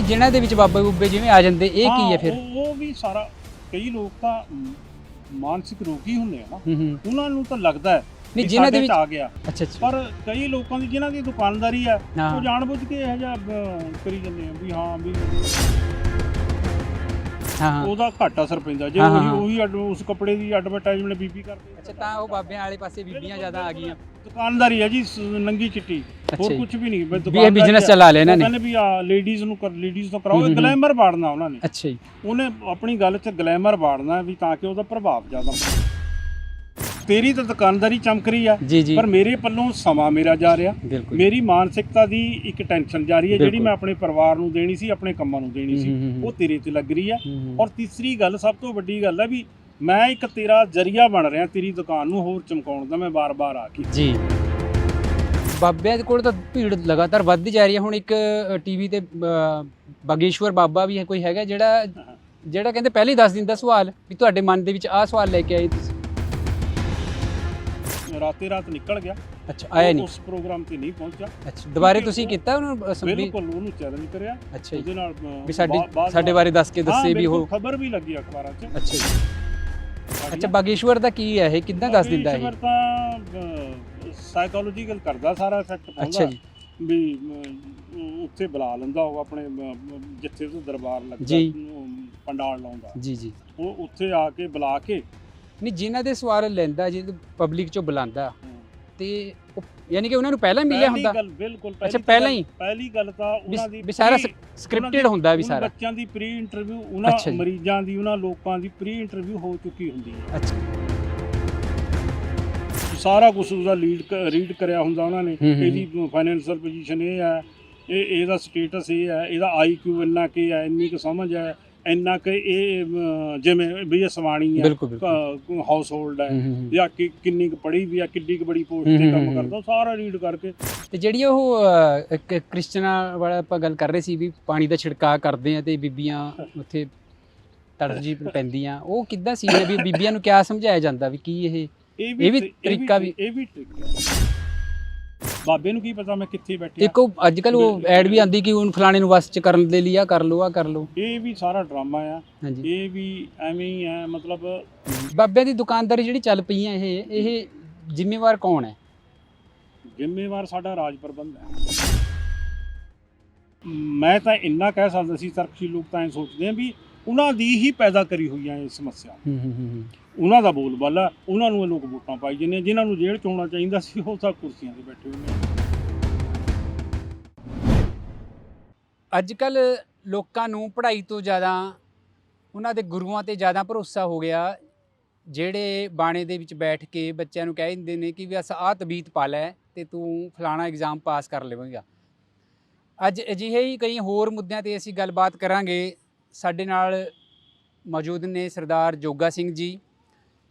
ਨਹੀਂ ਜਿਨ੍ਹਾਂ ਦੇ ਵਿੱਚ ਬਾਬੇ ਬੁੱਬੇ ਜਿਵੇਂ ਆ ਜਾਂਦੇ ਇਹ ਕੀ ਹੈ ਫਿਰ? ਉਹ ਵੀ ਸਾਰਾ ਕਈ ਲੋਕ ਤਾਂ ਮਾਨਸਿਕ ਰੋਗੀ ਹੁੰਦੇ ਆ ਨਾ। ਉਹਨਾਂ ਨੂੰ ਤਾਂ ਲੱਗਦਾ ਹੈ ਨਹੀਂ ਵੀ ਜਿਨ੍ਹਾਂ ਦੇ ਵਿੱਚ ਆ ਗਿਆ। ਅੱਛਾ ਅੱਛਾ। ਪਰ ਕਈ ਲੋਕਾਂ ਦੀ ਜਿਨ੍ਹਾਂ ਦੀ ਦੁਕਾਨਦਾਰੀ ਹਾਂ ਉਹ ਜਾਣਬੁੱਝ ਕੇ ਇਹ ਜਿਹਾ ਕਰੀ ਜਾਂਦੇ ਆ ਵੀ ਹਾਂ ਵੀ ਹਾਂ ਉਹਦਾ ਘੱਟ ਅਸਰ ਪੈਂਦਾ। ਜੇ ਉਹੀ। ਉਹੀ ਉਸ ਕੱਪੜੇ ਦੀ ਐਡਵਰਟਾਈਜ਼ਮੈਂਟ ਬੀਬੀ ਕਰਦੇ ਅੱਛਾ ਤਾਂ ਉਹ ਬਾਬਿਆਂ ਵਾਲੇ ਪਾਸੇ ਬੀਬੀਆਂ ਜ਼ਿਆਦਾ ਆ ਗਈਆਂ। ਦੁਕਾਨਦਾਰੀ ਹੈ ਜੀ ਸ- ਨੰਗੀ ਚਿੱਟੀ ਅੱਛਾ ਹੋਰ ਜੀ। ਕੁਝ ਵੀ ਨਹੀਂ ਬਸ ਵੀ ਇਹ ਦੁਕਾਨਦਾਰੀ ਬਿਜ਼ਨਸ ਹੈ। ਚਲਾ ਉਹ ਨੇ ਕਹਿੰਦੇ ਵੀ ਆ ਲੇਡੀਜ਼ ਨੂੰ ਕਰ ਲੇਡੀਜ਼ ਤੋਂ ਕਰਾਓ ਹੂੰ, ਇਹ ਹੂੰ। ਗਲੈਮਰ ਬਾੜਨਾ ਉਹਨਾਂ ਨੇ ਅੱਛਾ ਜੀ ਉਹਨੇ ਆਪਣੀ ਗੱਲ 'ਚ ਗਲੈਮਰ ਬਾੜਨਾ ਵੀ ਤਾਂ ਕਿ ਉਹਦਾ ਪ੍ਰਭਾਵ ਜ਼ਿਆਦਾ ਤੇਰੀ ਤਾਂ ਦੁਕਾਨਦਾਰੀ ਚਮਕ ਰਹੀ ਆ ਜੀ ਜੀ ਪਰ ਮੇਰੇ ਪੱਲੋਂ ਸਮਾਂ ਮੇਰਾ ਜਾ ਰਿਹਾ ਬਿਲਕੁਲ ਮੇਰੀ ਮਾਨਸਿਕਤਾ ਦੀ ਇੱਕ ਟੈਨਸ਼ਨ ਜਾ ਰਹੀ ਹੈ ਜਿਹੜੀ ਬਿਲਕੁਲ। ਮੈਂ ਆਪਣੇ ਪਰਿਵਾਰ ਨੂੰ ਦੇਣੀ ਸੀ ਆਪਣੇ ਕੰਮਾਂ ਨੂੰ ਦੇਣੀ ਹੂੰ, ਸੀ ਹੂੰ, ਹੂੰ। ਉਹ ਤੇਰੇ ਤੇ ਲੱਗ ਰਹੀ ਹੈ ਹੂੰ, ਹੂੰ। ਔਰ ਤੀਸਰੀ ਗੱਲ ਸਭ ਤੋਂ ਵੱਡੀ ਗੱਲ ਹੈ ਵੀ ਮੈਂ ਇੱਕ ਤੇਰਾ ਜਰੀਆ ਬਣ ਰਿਹਾ ਤੇਰੀ ਦੁਕਾਨ ਨੂੰ ਹੋਰ ਚਮਕਾਉਣ ਦਾ ਮੈਂ ਬਾਰ-ਬਾਰ ਆ ਕੇ। ਜੀ। ਬਾਬਿਆਂ ਦੇ ਕੋਲ ਤਾਂ ਭੀੜ ਲਗਾਤਾਰ ਵੱਧਦੀ ਜਾ ਰਹੀ ਹੈ। ਹੁਣ ਇੱਕ ਟੀਵੀ ਤੇ ਬਾਗੇਸ਼ਵਰ ਬਾਬਾ ਵੀ ਹੈ ਕੋਈ ਹੈਗਾ ਜਿਹੜਾ ਜਿਹੜਾ ਕਹਿੰਦੇ ਪਹਿਲੇ ਦੱਸ ਦਿੰਦਾ ਸਵਾਲ ਵੀ ਤੁਹਾਡੇ ਮਨ ਦੇ ਵਿੱਚ ਆਹ ਸਵਾਲ ਲੈ ਕੇ ਆਏ ਤੁਸੀਂ। ਰਾਤੇ ਰਾਤ ਨਿਕਲ ਗਿਆ। ਅੱਛਾ ਆਇਆ ਨਹੀਂ। ਉਸ ਪ੍ਰੋਗਰਾਮ ਤੇ ਨਹੀਂ ਪਹੁੰਚਿਆ। ਅੱਛਾ ਦੁਬਾਰੇ ਤੁਸੀਂ ਕੀਤਾ ਉਹਨੂੰ ਅਸੈਂਬਲੀ ਬਿਲਕੁਲ ਉਹਨੂੰ ਚੈਲੰਜ ਕਰਿਆ। ਉਹਦੇ ਨਾਲ ਵੀ ਸਾਡੇ ਸਾਡੇ ਬਾਰੇ ਦੱਸ ਕੇ ਦੱਸੇ ਵੀ ਉਹ। ਖਬਰ ਵੀ ਲੱਗੀ ਅਖਬਾਰਾਂ 'ਚ। ਅੱਛਾ ਜੀ। ਅੱਛਾ ਬਾਗੇਸ਼ਵਰ ਦਾ ਕੀ ਹੈ? ਇਹ ਕਿੱਦਾਂ ਦੱਸ ਦਿੰਦਾ ਇਹ? ਤਾਂ ਸਾਈਕੋਲੋਜੀਕਲ ਕਰਦਾ ਸਾਰਾ ਇਫੈਕਟ ਅੱਛਾ ਪਾਉਂਦਾ ਜੀ। ਵੀ ਉੱਥੇ ਬੁਲਾ ਲੈਂਦਾ ਉਹ ਆਪਣੇ ਜਿੱਥੇ ਤੋਂ ਦਰਬਾਰ ਲੱਗਦਾ ਪੰਡਾਲ ਲਾਉਂਦਾ। ਜੀ ਜੀ। ਉਹ ਉੱਥੇ ਆ ਕੇ ਬੁਲਾ ਕੇ ਨਹੀਂ ਜਿਨ੍ਹਾਂ ਦੇ ਸਵਾਲ ਲੈਂਦਾ ਜੇ ਪਬਲਿਕ ਚੋਂ ਬੁਲਾਉਂਦਾ ਤੇ ਉਹ- ਯਾਨੀ ਕਿ ਉਹਨਾਂ ਨੂੰ ਪਹਿਲਾਂ ਹੀ ਮਿਲਿਆ ਹੁੰਦਾ। ਬਿਲਕੁਲ ਅੱਛਾ, ਪਹਿਲੀ ਹੀ? ਪਹਿਲੀ ਗੱਲ ਤਾਂ ਉਹਨਾਂ ਦੀ ਵੀ ਸਾਰਾ ਸਕ੍ਰਿਪਟਡ ਹੁੰਦਾ ਵੀ ਸਾਰਾ ਬੱਚਿਆਂ ਦੀ ਪ੍ਰੀ ਇੰਟਰਵਿਊ ਉਹਨਾਂ। ਮਰੀਜ਼ਾਂ ਦੀ ਉਹਨਾਂ ਲੋਕਾਂ ਦੀ ਪ੍ਰੀ ਇੰਟਰਵਿਊ ਹੋ ਚੁੱਕੀ ਹੁੰਦੀ ਹੈ। ਅੱਛਾ। ਸਾਰਾ ਕੁਝ ਉਹਦਾ ਲੀਡ ਰੀਡ ਕਰਿਆ ਹੁੰਦਾ ਉਹਨਾਂ ਨੇ। ਇਹਦੀ ਫਾਈਨੈਂਸ਼ੀਅਲ ਪੋਜੀਸ਼ਨ ਇਹ ਹੈ ਇਹ ਇਹਦਾ ਸਟੇਟਸ ਇਹ ਹੈ ਇਹਦਾ ਆਈਕਿਊ ਇੰਨਾ ਕੀ ਹੈ ਇੰਨੀ ਕੁ ਸਮਝ ਹੈ। ਇੰਨਾ ਕਿ ਇਹ ਅਮ, ਜਿਵੇਂ ਵੀ ਇਹ ਸਵਾਣੀ ਬਿਲਕੁਲ ਬਿਲਕੁਲ ਹਾਊਸ ਹੋਲਡ ਹੈ ਹੂੰ, ਹੂੰ, ਹੂੰ। ਜਾਂ ਕਿ ਕਿੰਨੀ ਕੁ ਪੜ੍ਹੀ ਵੀ ਆ ਕਿੰਨੀ ਕੁ ਬੜੀ ਪੋਸਟ ਤੇ ਕੰਮ। ਕਰਦਾ ਉਹ ਸਾਰਾ ਰੀਡ ਕਰਕੇ ਤੇ ਜਿਹੜੀ ਉਹ ਇੱਕ ਕ੍ਰਿਸਚਨਾਂ ਵਾਲਾ ਆਪਾਂ ਗੱਲ ਕਰ ਰਹੇ ਸੀ ਵੀ ਪਾਣੀ ਦਾ ਛਿੜਕਾਅ ਕਰਦੇ ਆ ਤੇ ਬੀਬੀਆਂ ਉੱਥੇ ਤੜਫ ਜੀ ਪੈਂਦੀਆਂ ਉਹ ਕਿੱਦਾਂ ਸੀ ਵੀ ਬੀਬੀਆਂ ਨੂੰ ਕਿਆ ਸਮਝਾਇਆ ਜਾਂਦਾ ਵੀ ਕੀ ਇਹ ਇਹ ਇਹ ਵੀ ਤਰੀ- ਤਰੀਕਾ ਵੀ- ਇਹ ਵੀ ਤਰੀਕਾ ਹੈ। ਬਾਬੇ ਨੂੰ ਕੀ ਪਤਾ ਮੈਂ ਕਿੱਥੇ ਬੈਠਿਆ? ਇੱਕ ਉਹ ਅੱਜ ਕੱਲ ਉਹ ਐਡ ਵੀ ਆਂਦੀ ਕਿ ਹੁਣ ਫਲਾਣੇ ਨੂੰ ਵਸ ਚ ਕਰਨ ਦੇ ਲਈ ਆ ਕਰ ਲੋ ਆ ਕਰ ਲੋ ਇਹ ਵੀ ਸਾਰਾ ਡਰਾਮਾ ਆ। ਹਾਂਜੀ। ਇਹ ਵੀ ਐਵੇਂ ਹੀ ਹੈ ਮਤਲਬ ਬਾਬਿਆਂ ਦੀ ਦੁਕਾਨਦਾਰੀ ਜਿਹੜੀ ਚੱਲ ਪਈ ਆ ਇਹ ਇਹ ਜ਼ਿੰਮੇਵਾਰ ਕੌਣ ਹੈ? ਜ਼ਿੰਮੇਵਾਰ ਸਾਡਾ ਰਾਜ ਪ੍ਰਬੰਧ ਹੈ। ਮੈਂ ਤਾਂ ਇੰਨਾ ਕਹਿ ਸਕਦਾ ਸੀ ਤਰਕਸ਼ੀਲ ਲੋਕ ਤਾਂ ਐ ਸੋਚਦੇ ਆ ਵੀ ਉਹਨਾਂ ਦੀ ਹੀ ਪੈਦਾ ਕਰੀ ਹੋਈਆਂ ਇਹ ਸਮੱਸਿਆ। ਹੂੰ ਹੂੰ ਹੂੰ। ਉਹਨਾਂ ਦਾ ਬੋਲਬਾਲਾ, ਉਹਨਾਂ ਨੂੰ ਇਹ ਲੋਕ ਵੋਟਾਂ ਪਾਈ ਜਾਂਦੇ ਆ, ਜਿਨ੍ਹਾਂ ਨੂੰ ਜੇਲ੍ਹ ਚ ਹੋਣਾ ਚਾਹੀਦਾ ਸੀ, ਉਹ ਤਾਂ ਕੁਰਸੀਆਂ ਤੇ ਬੈਠੇ ਹੋਏ ਨੇ। ਅੱਜ ਕੱਲ ਲੋਕਾਂ ਨੂੰ ਪੜ੍ਹਾਈ ਤੋਂ ਜ਼ਿਆਦਾ, ਉਹਨਾਂ ਦੇ ਗੁਰੂਆਂ ਤੇ ਜ਼ਿਆਦਾ ਭਰੋਸਾ ਹੋ ਗਿਆ। ਜਿਹੜੇ ਬਾਣੇ ਦੇ ਵਿੱਚ ਬੈਠ ਕੇ ਬੱਚਿਆਂ ਨੂੰ ਕਹਿ ਦਿੰਦੇ ਨੇ ਕਿ ਵੀ ਅਸ ਆਹ ਤਬੀਤ ਪਾ ਲੈ ਤੇ ਤੂੰ ਫਲਾਣਾ ਐਗਜ਼ਾਮ ਪਾਸ ਕਰ ਲਵੇਂਗਾ। ਅੱਜ ਅਜਿਹੇ ਹੀ ਕਈ ਹੋਰ ਮੁੱਦਿਆਂ ਤੇ ਅਸੀਂ ਗੱਲਬਾਤ ਕਰਾਂਗੇ। ਸਾਡੇ ਨਾਲ ਮੌਜੂਦ ਨੇ ਸਰਦਾਰ ਜੋਗਾ ਸਿੰਘ ਜੀ।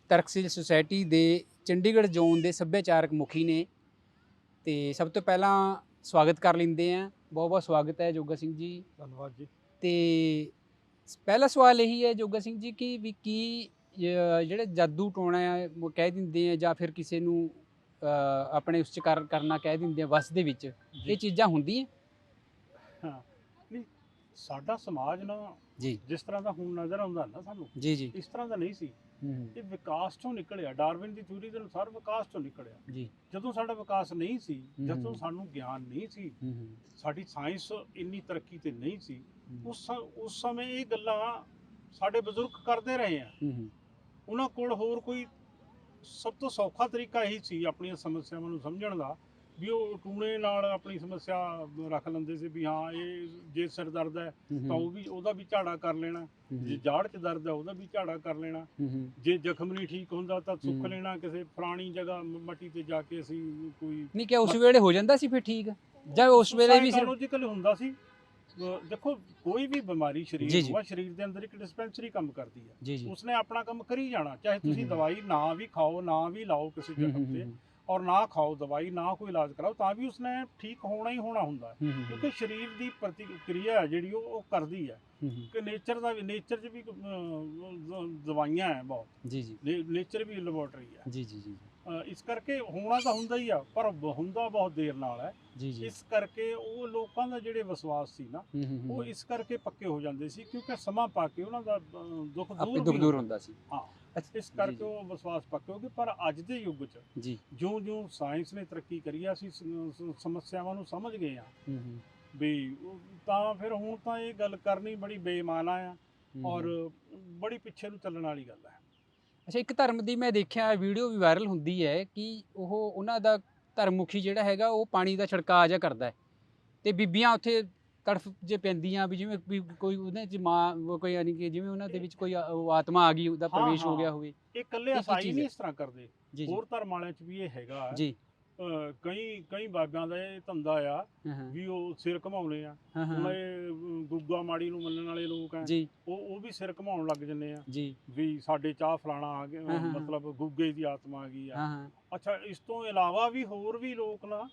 ਤਰਕਸ਼ੀਲ ਸੁਸਾਇਟੀ ਦੇ ਚੰਡੀਗੜ੍ਹ ਜ਼ੋਨ ਦੇ ਸੱਭਿਆਚਾਰਕ ਮੁਖੀ ਨੇ ਤੇ ਸਭ ਤੋਂ ਪਹਿਲਾਂ ਸਵਾਗਤ ਕਰ ਲੈਂਦੇ ਆ ਬਹੁਤ ਬਹੁਤ ਸਵਾਗਤ ਹੈ ਜੋਗਾ ਸਿੰਘ ਜੀ। ਧੰਨਵਾਦ ਜੀ। ਤੇ ਪਹਿਲਾ ਸਵਾਲ ਇਹੀ ਹੈ ਜੋਗਾ ਸਿੰਘ ਜੀ ਕਿ ਵੀ ਕੀ ਜਿਹੜੇ ਜਾਦੂ ਟੋਣਾ ਹੈ ਉਹ ਕਹਿ ਦਿੰਦੇ ਆ ਜਾਂ ਫਿਰ ਕਿਸੇ ਨੂੰ ਆਪਣੇ ਉਸ ਚ ਕਰ- ਕਰਨਾ ਕਹਿ ਦਿੰਦੇ ਆ ਵਸ ਦੇ ਵਿੱਚ ਇਹ ਚੀਜ਼ਾਂ ਹੁੰਦੀਆਂ? ਨਹੀਂ ਸਾਡਾ ਸਮਾਜ ਨਾ ਜੀ। ਜਿਸ ਤਰ੍ਹਾਂ ਦਾ ਹੁਣ ਨਜ਼ਰ ਆਉਂਦਾ ਨਾ ਸਾਨੂੰ ਜੀ ਜੀ। ਇਸ ਤਰ੍ਹਾਂ ਦਾ ਨਹੀਂ ਸੀ। ਇਹ ਵਿਕਾਸ ਤੋਂ ਨਿਕਲਿਆ ਡਾਰਵਿਨ ਦੀ ਥਿਊਰੀ ਦੇ ਅਨੁਸਾਰ ਵਿਕਾਸ ਤੋਂ ਨਿਕਲਿਆ। ਜੀ। ਜਦੋਂ ਸਾਡਾ ਵਿਕਾਸ ਨਹੀਂ ਸੀ ਜਦੋਂ। ਸਾਨੂੰ ਗਿਆਨ ਨਹੀਂ ਸੀ ਸਾਡੀ ਸਾਇੰਸ ਇੰਨੀ ਤਰੱਕੀ ਤੇ ਨਹੀਂ ਸੀ ਉਸ ਉਸ ਸਮੇਂ ਇਹ ਗੱਲਾਂ ਸਾਡੇ ਬਜ਼ੁਰਗ ਕਰਦੇ ਰਹੇ ਆ। ਉਹਨਾਂ ਕੋਲ ਹੋਰ ਕੋਈ ਸਭ ਤੋਂ ਸੌਖਾ ਤਰੀਕਾ ਇਹੀ ਸੀ ਆਪਣੀਆਂ ਸਮੱਸਿਆਵਾਂ ਨੂੰ ਸਮਝਣ ਦਾ ਵੀ ਉਹ ਟੂਣੇ ਨਾਲ ਆਪਣੀ ਸਮੱਸਿਆ ਰੱਖ ਲੈਂਦੇ ਸੀ ਵੀ ਹਾਂ ਇਹ ਜੇ ਸਿਰ ਦਰਦ ਹੈ ਤਾਂ ਉਹ ਵੀ ਉਹਦਾ ਵੀ ਝਾੜਾ ਕਰ ਲੈਣਾ। ਜੇ ਜਾੜ 'ਚ ਦਰਦ ਹੈ ਉਹਦਾ ਵੀ ਝਾੜਾ ਕਰ ਲੈਣਾ। ਜੇ ਜ਼ਖਮ ਨਹੀਂ ਠੀਕ ਹੁੰਦਾ ਤਾਂ ਸੁੱਕ। ਲੈਣਾ ਕਿਸੇ ਪੁਰਾਣੀ ਜਗ੍ਹਾ ਮੱਟੀ ਤੇ ਜਾ ਕੇ ਅਸੀਂ ਕੋਈ ਨਹੀਂ ਕਿ ਉਸ ਵੇਲੇ ਹੋ ਜਾਂਦਾ ਸੀ ਫਿਰ ਠੀਕ? ਜਾਂ ਉਸ ਵੇਲੇ ਵੀ ਸਾਈਕੋਲੋਜੀਕਲ ਹੁੰਦਾ ਸੀ। ਦੇਖੋ ਕੋਈ ਵੀ ਬਿਮਾਰੀ ਸਰੀਰ। ਨੂੰ ਸਰੀਰ ਦੇ ਅੰਦਰ ਇੱਕ ਡਿਸਪੈਂਸਰੀ ਕੰਮ ਕਰਦੀ ਹੈ। ਉਸਨੇ ਆਪਣਾ ਕੰਮ ਕਰੀ ਜਾਣਾ ਚਾਹੇ ਤੁਸੀਂ। ਦਵਾਈ ਨਾ ਵੀ ਖਾਓ ਨਾ ਵੀ ਲਾਓ ਕਿਸੇ ਹੂੰ, ਜ਼ਖਮ ਹੂੰ, ਤੇ ਔਰ ਨਾ ਖਾਓ ਦਵਾਈ ਨਾ ਕੋਈ ਇਲਾਜ ਕਰਾਓ ਤਾਂ ਵੀ ਉਸਨੇ ਠੀਕ ਹੋਣਾ ਹੀ ਹੋਣਾ ਹੁੰਦਾ ਹੈ। ਕਿਉਂਕਿ ਸਰੀਰ ਦੀ ਪ੍ਰਤੀਕਿਰਿਆ ਹੈ ਜਿਹੜੀ ਉਹ ਉਹ ਕਰਦੀ ਹੈ। ਕਿ ਨੇਚਰ ਦਾ ਵੀ ਨੇਚਰ 'ਚ ਵੀ ਦਵਾਈਆਂ ਹੈ ਬਹੁਤ। ਜੀ ਜੀ। ਨੇਚਰ ਵੀ ਲੈਬੋਰਟਰੀ ਹੈ। ਜੀ ਜੀ ਜੀ। ਅ, ਇਸ ਕਰਕੇ ਹੋਣਾ ਤਾਂ ਹੁੰਦਾ ਹੀ ਆ ਪਰ ਬ- ਹੁੰਦਾ ਬਹੁਤ ਦੇਰ ਨਾਲ ਹੈ। ਜੀ ਜੀ। ਇਸ ਕਰਕੇ ਉਹ ਲੋਕਾਂ ਦਾ ਜਿਹੜੇ ਵਿਸ਼ਵਾਸ ਸੀ ਨਾ ਹੂੰ, ਹੂੰ, ਹੂੰ, ਉਹ ਇਸ ਕਰਕੇ ਪੱਕੇ ਹੋ ਜਾਂਦੇ ਸੀ ਕਿਉਂਕਿ ਸਮਾਂ ਪਾ ਕੇ ਉਹਨਾਂ ਦਾ ਅ, ਦੁੱਖ ਆਪੇ ਦੂਰ ਦੁੱਖ ਵੀ ਦੂਰ ਹੁੰਦਾ। ਹੁੰਦਾ ਸੀ। ਹਾਂ। ਇਸ ਜੀ, ਕਰਕੇ ਜੀ, ਉਹ ਵਿਸ਼ਵਾਸ ਪੱਕੇ ਹੋ ਗਏ ਪਰ ਅੱਜ ਦੇ ਯੁੱਗ 'ਚ ਜੀ। ਜਿਉਂ-ਜਿਉਂ ਸਾਇੰਸ ਨੇ ਤਰੱਕੀ ਕਰੀ ਆ ਅਸੀਂ ਸ- ਸ- ਸਮੱਸਿਆਵਾਂ ਨੂੰ ਸਮਝ ਗਏ ਆ। ਹੂੰ, ਹੂੰ, ਵੀ ਉਹ ਤਾਂ ਫਿਰ ਹੁਣ ਤਾਂ ਇਹ ਗੱਲ ਕਰਨੀ ਬੜੀ ਬੇਮਾਨਾ ਆ ਹੂੰ, ਔਰ ਹੂੰ। ਬੜੀ ਪਿੱਛੇ ਨੂੰ ਚੱਲਣ ਵਾਲੀ ਗੱਲ ਹੈ ਅੱਛਾ ਇੱਕ ਧਰਮ ਦੀ ਮੈਂ ਦੇਖਿਆ ਵੀਡੀਓ ਵੀ ਵਾਇਰਲ ਹੁੰਦੀ ਹੈ ਕਿ ਉਹ ਉਹਨਾਂ ਦਾ ਧਰਮ ਮੁਖੀ ਜਿਹੜਾ ਹੈਗਾ ਉਹ ਪਾਣੀ ਦਾ ਛਿੜਕਾਅ ਜਿਹਾ ਕਰਦਾ ਹੈ। ਤੇ ਬੀਬੀਆਂ ਉੱਥੇ ਤੜਫ ਜੇ ਪੈਂਦੀਆਂ ਵੀ ਜਿਵੇਂ ਵੀ ਕੋਈ ਉਹਦੇ ਚ ਮਾਂ ਕੋਈ ਯਾਨੀ ਕਿ ਜਿਵੇਂ ਉਹਨਾਂ ਦੇ ਵਿੱਚ ਕੋਈ ਆ- ਉਹ ਆਤਮਾ ਆ ਗਈ ਉਹਦਾ ਹਾਂ, ਪ੍ਰਵੇਸ਼ ਹੋ ਹਾਂ। ਗਿਆ ਹੋਵੇ। ਇਹ ਇਕੱਲੇ ਇਹ ਕੀ ਅਸਾਈ ਚੀਜ਼ ਨਹੀਂ ਹੈ? ਇਸ ਤਰ੍ਹਾਂ ਕਰਦੇ। ਜੀ ਜੀ। ਹੋਰ ਧਰਮ ਵਾਲਿਆਂ 'ਚ ਵੀ ਇਹ ਹੈਗਾ ਜੀ। ਕਈ ਕਈ ਬਾਬਿਆਂ ਦਾ ਇਹ ਧੰਦਾ ਆ ਹਾਂ ਹਾਂ। ਵੀ ਉਹ ਸਿਰ ਘਮਾਉਣੇ ਆ। ਹਾਂ, ਹੁਣ ਹਾਂ। ਇਹ ਅ, ਗੁੱਗਾ ਮਾੜੀ ਨੂੰ ਮੰਨਣ ਵਾਲੇ ਲੋਕ ਆ। ਜੀ। ਉਹ ਉਹ ਵੀ ਸਿਰ ਘਮਾਉਣ ਲੱਗ ਜੰਨੇ ਆ। ਜੀ। ਵੀ ਸਾਡੇ ਚਾਹ ਫਲਾਣਾ ਆ ਗਿਆ ਹਾਂ, ਹਾਂ, ਹਾਂ। ਮਤਲਬ ਗੁੱਗੇ ਦੀ ਆਤਮਾ ਆ ਗਈ ਆ। ਹਾਂ ਹਾਂ। ਅੱਛਾ ਇਸ ਤੋਂ ਇਲਾਵਾ ਵੀ ਹੋਰ ਵੀ ਲੋਕ ਨਾ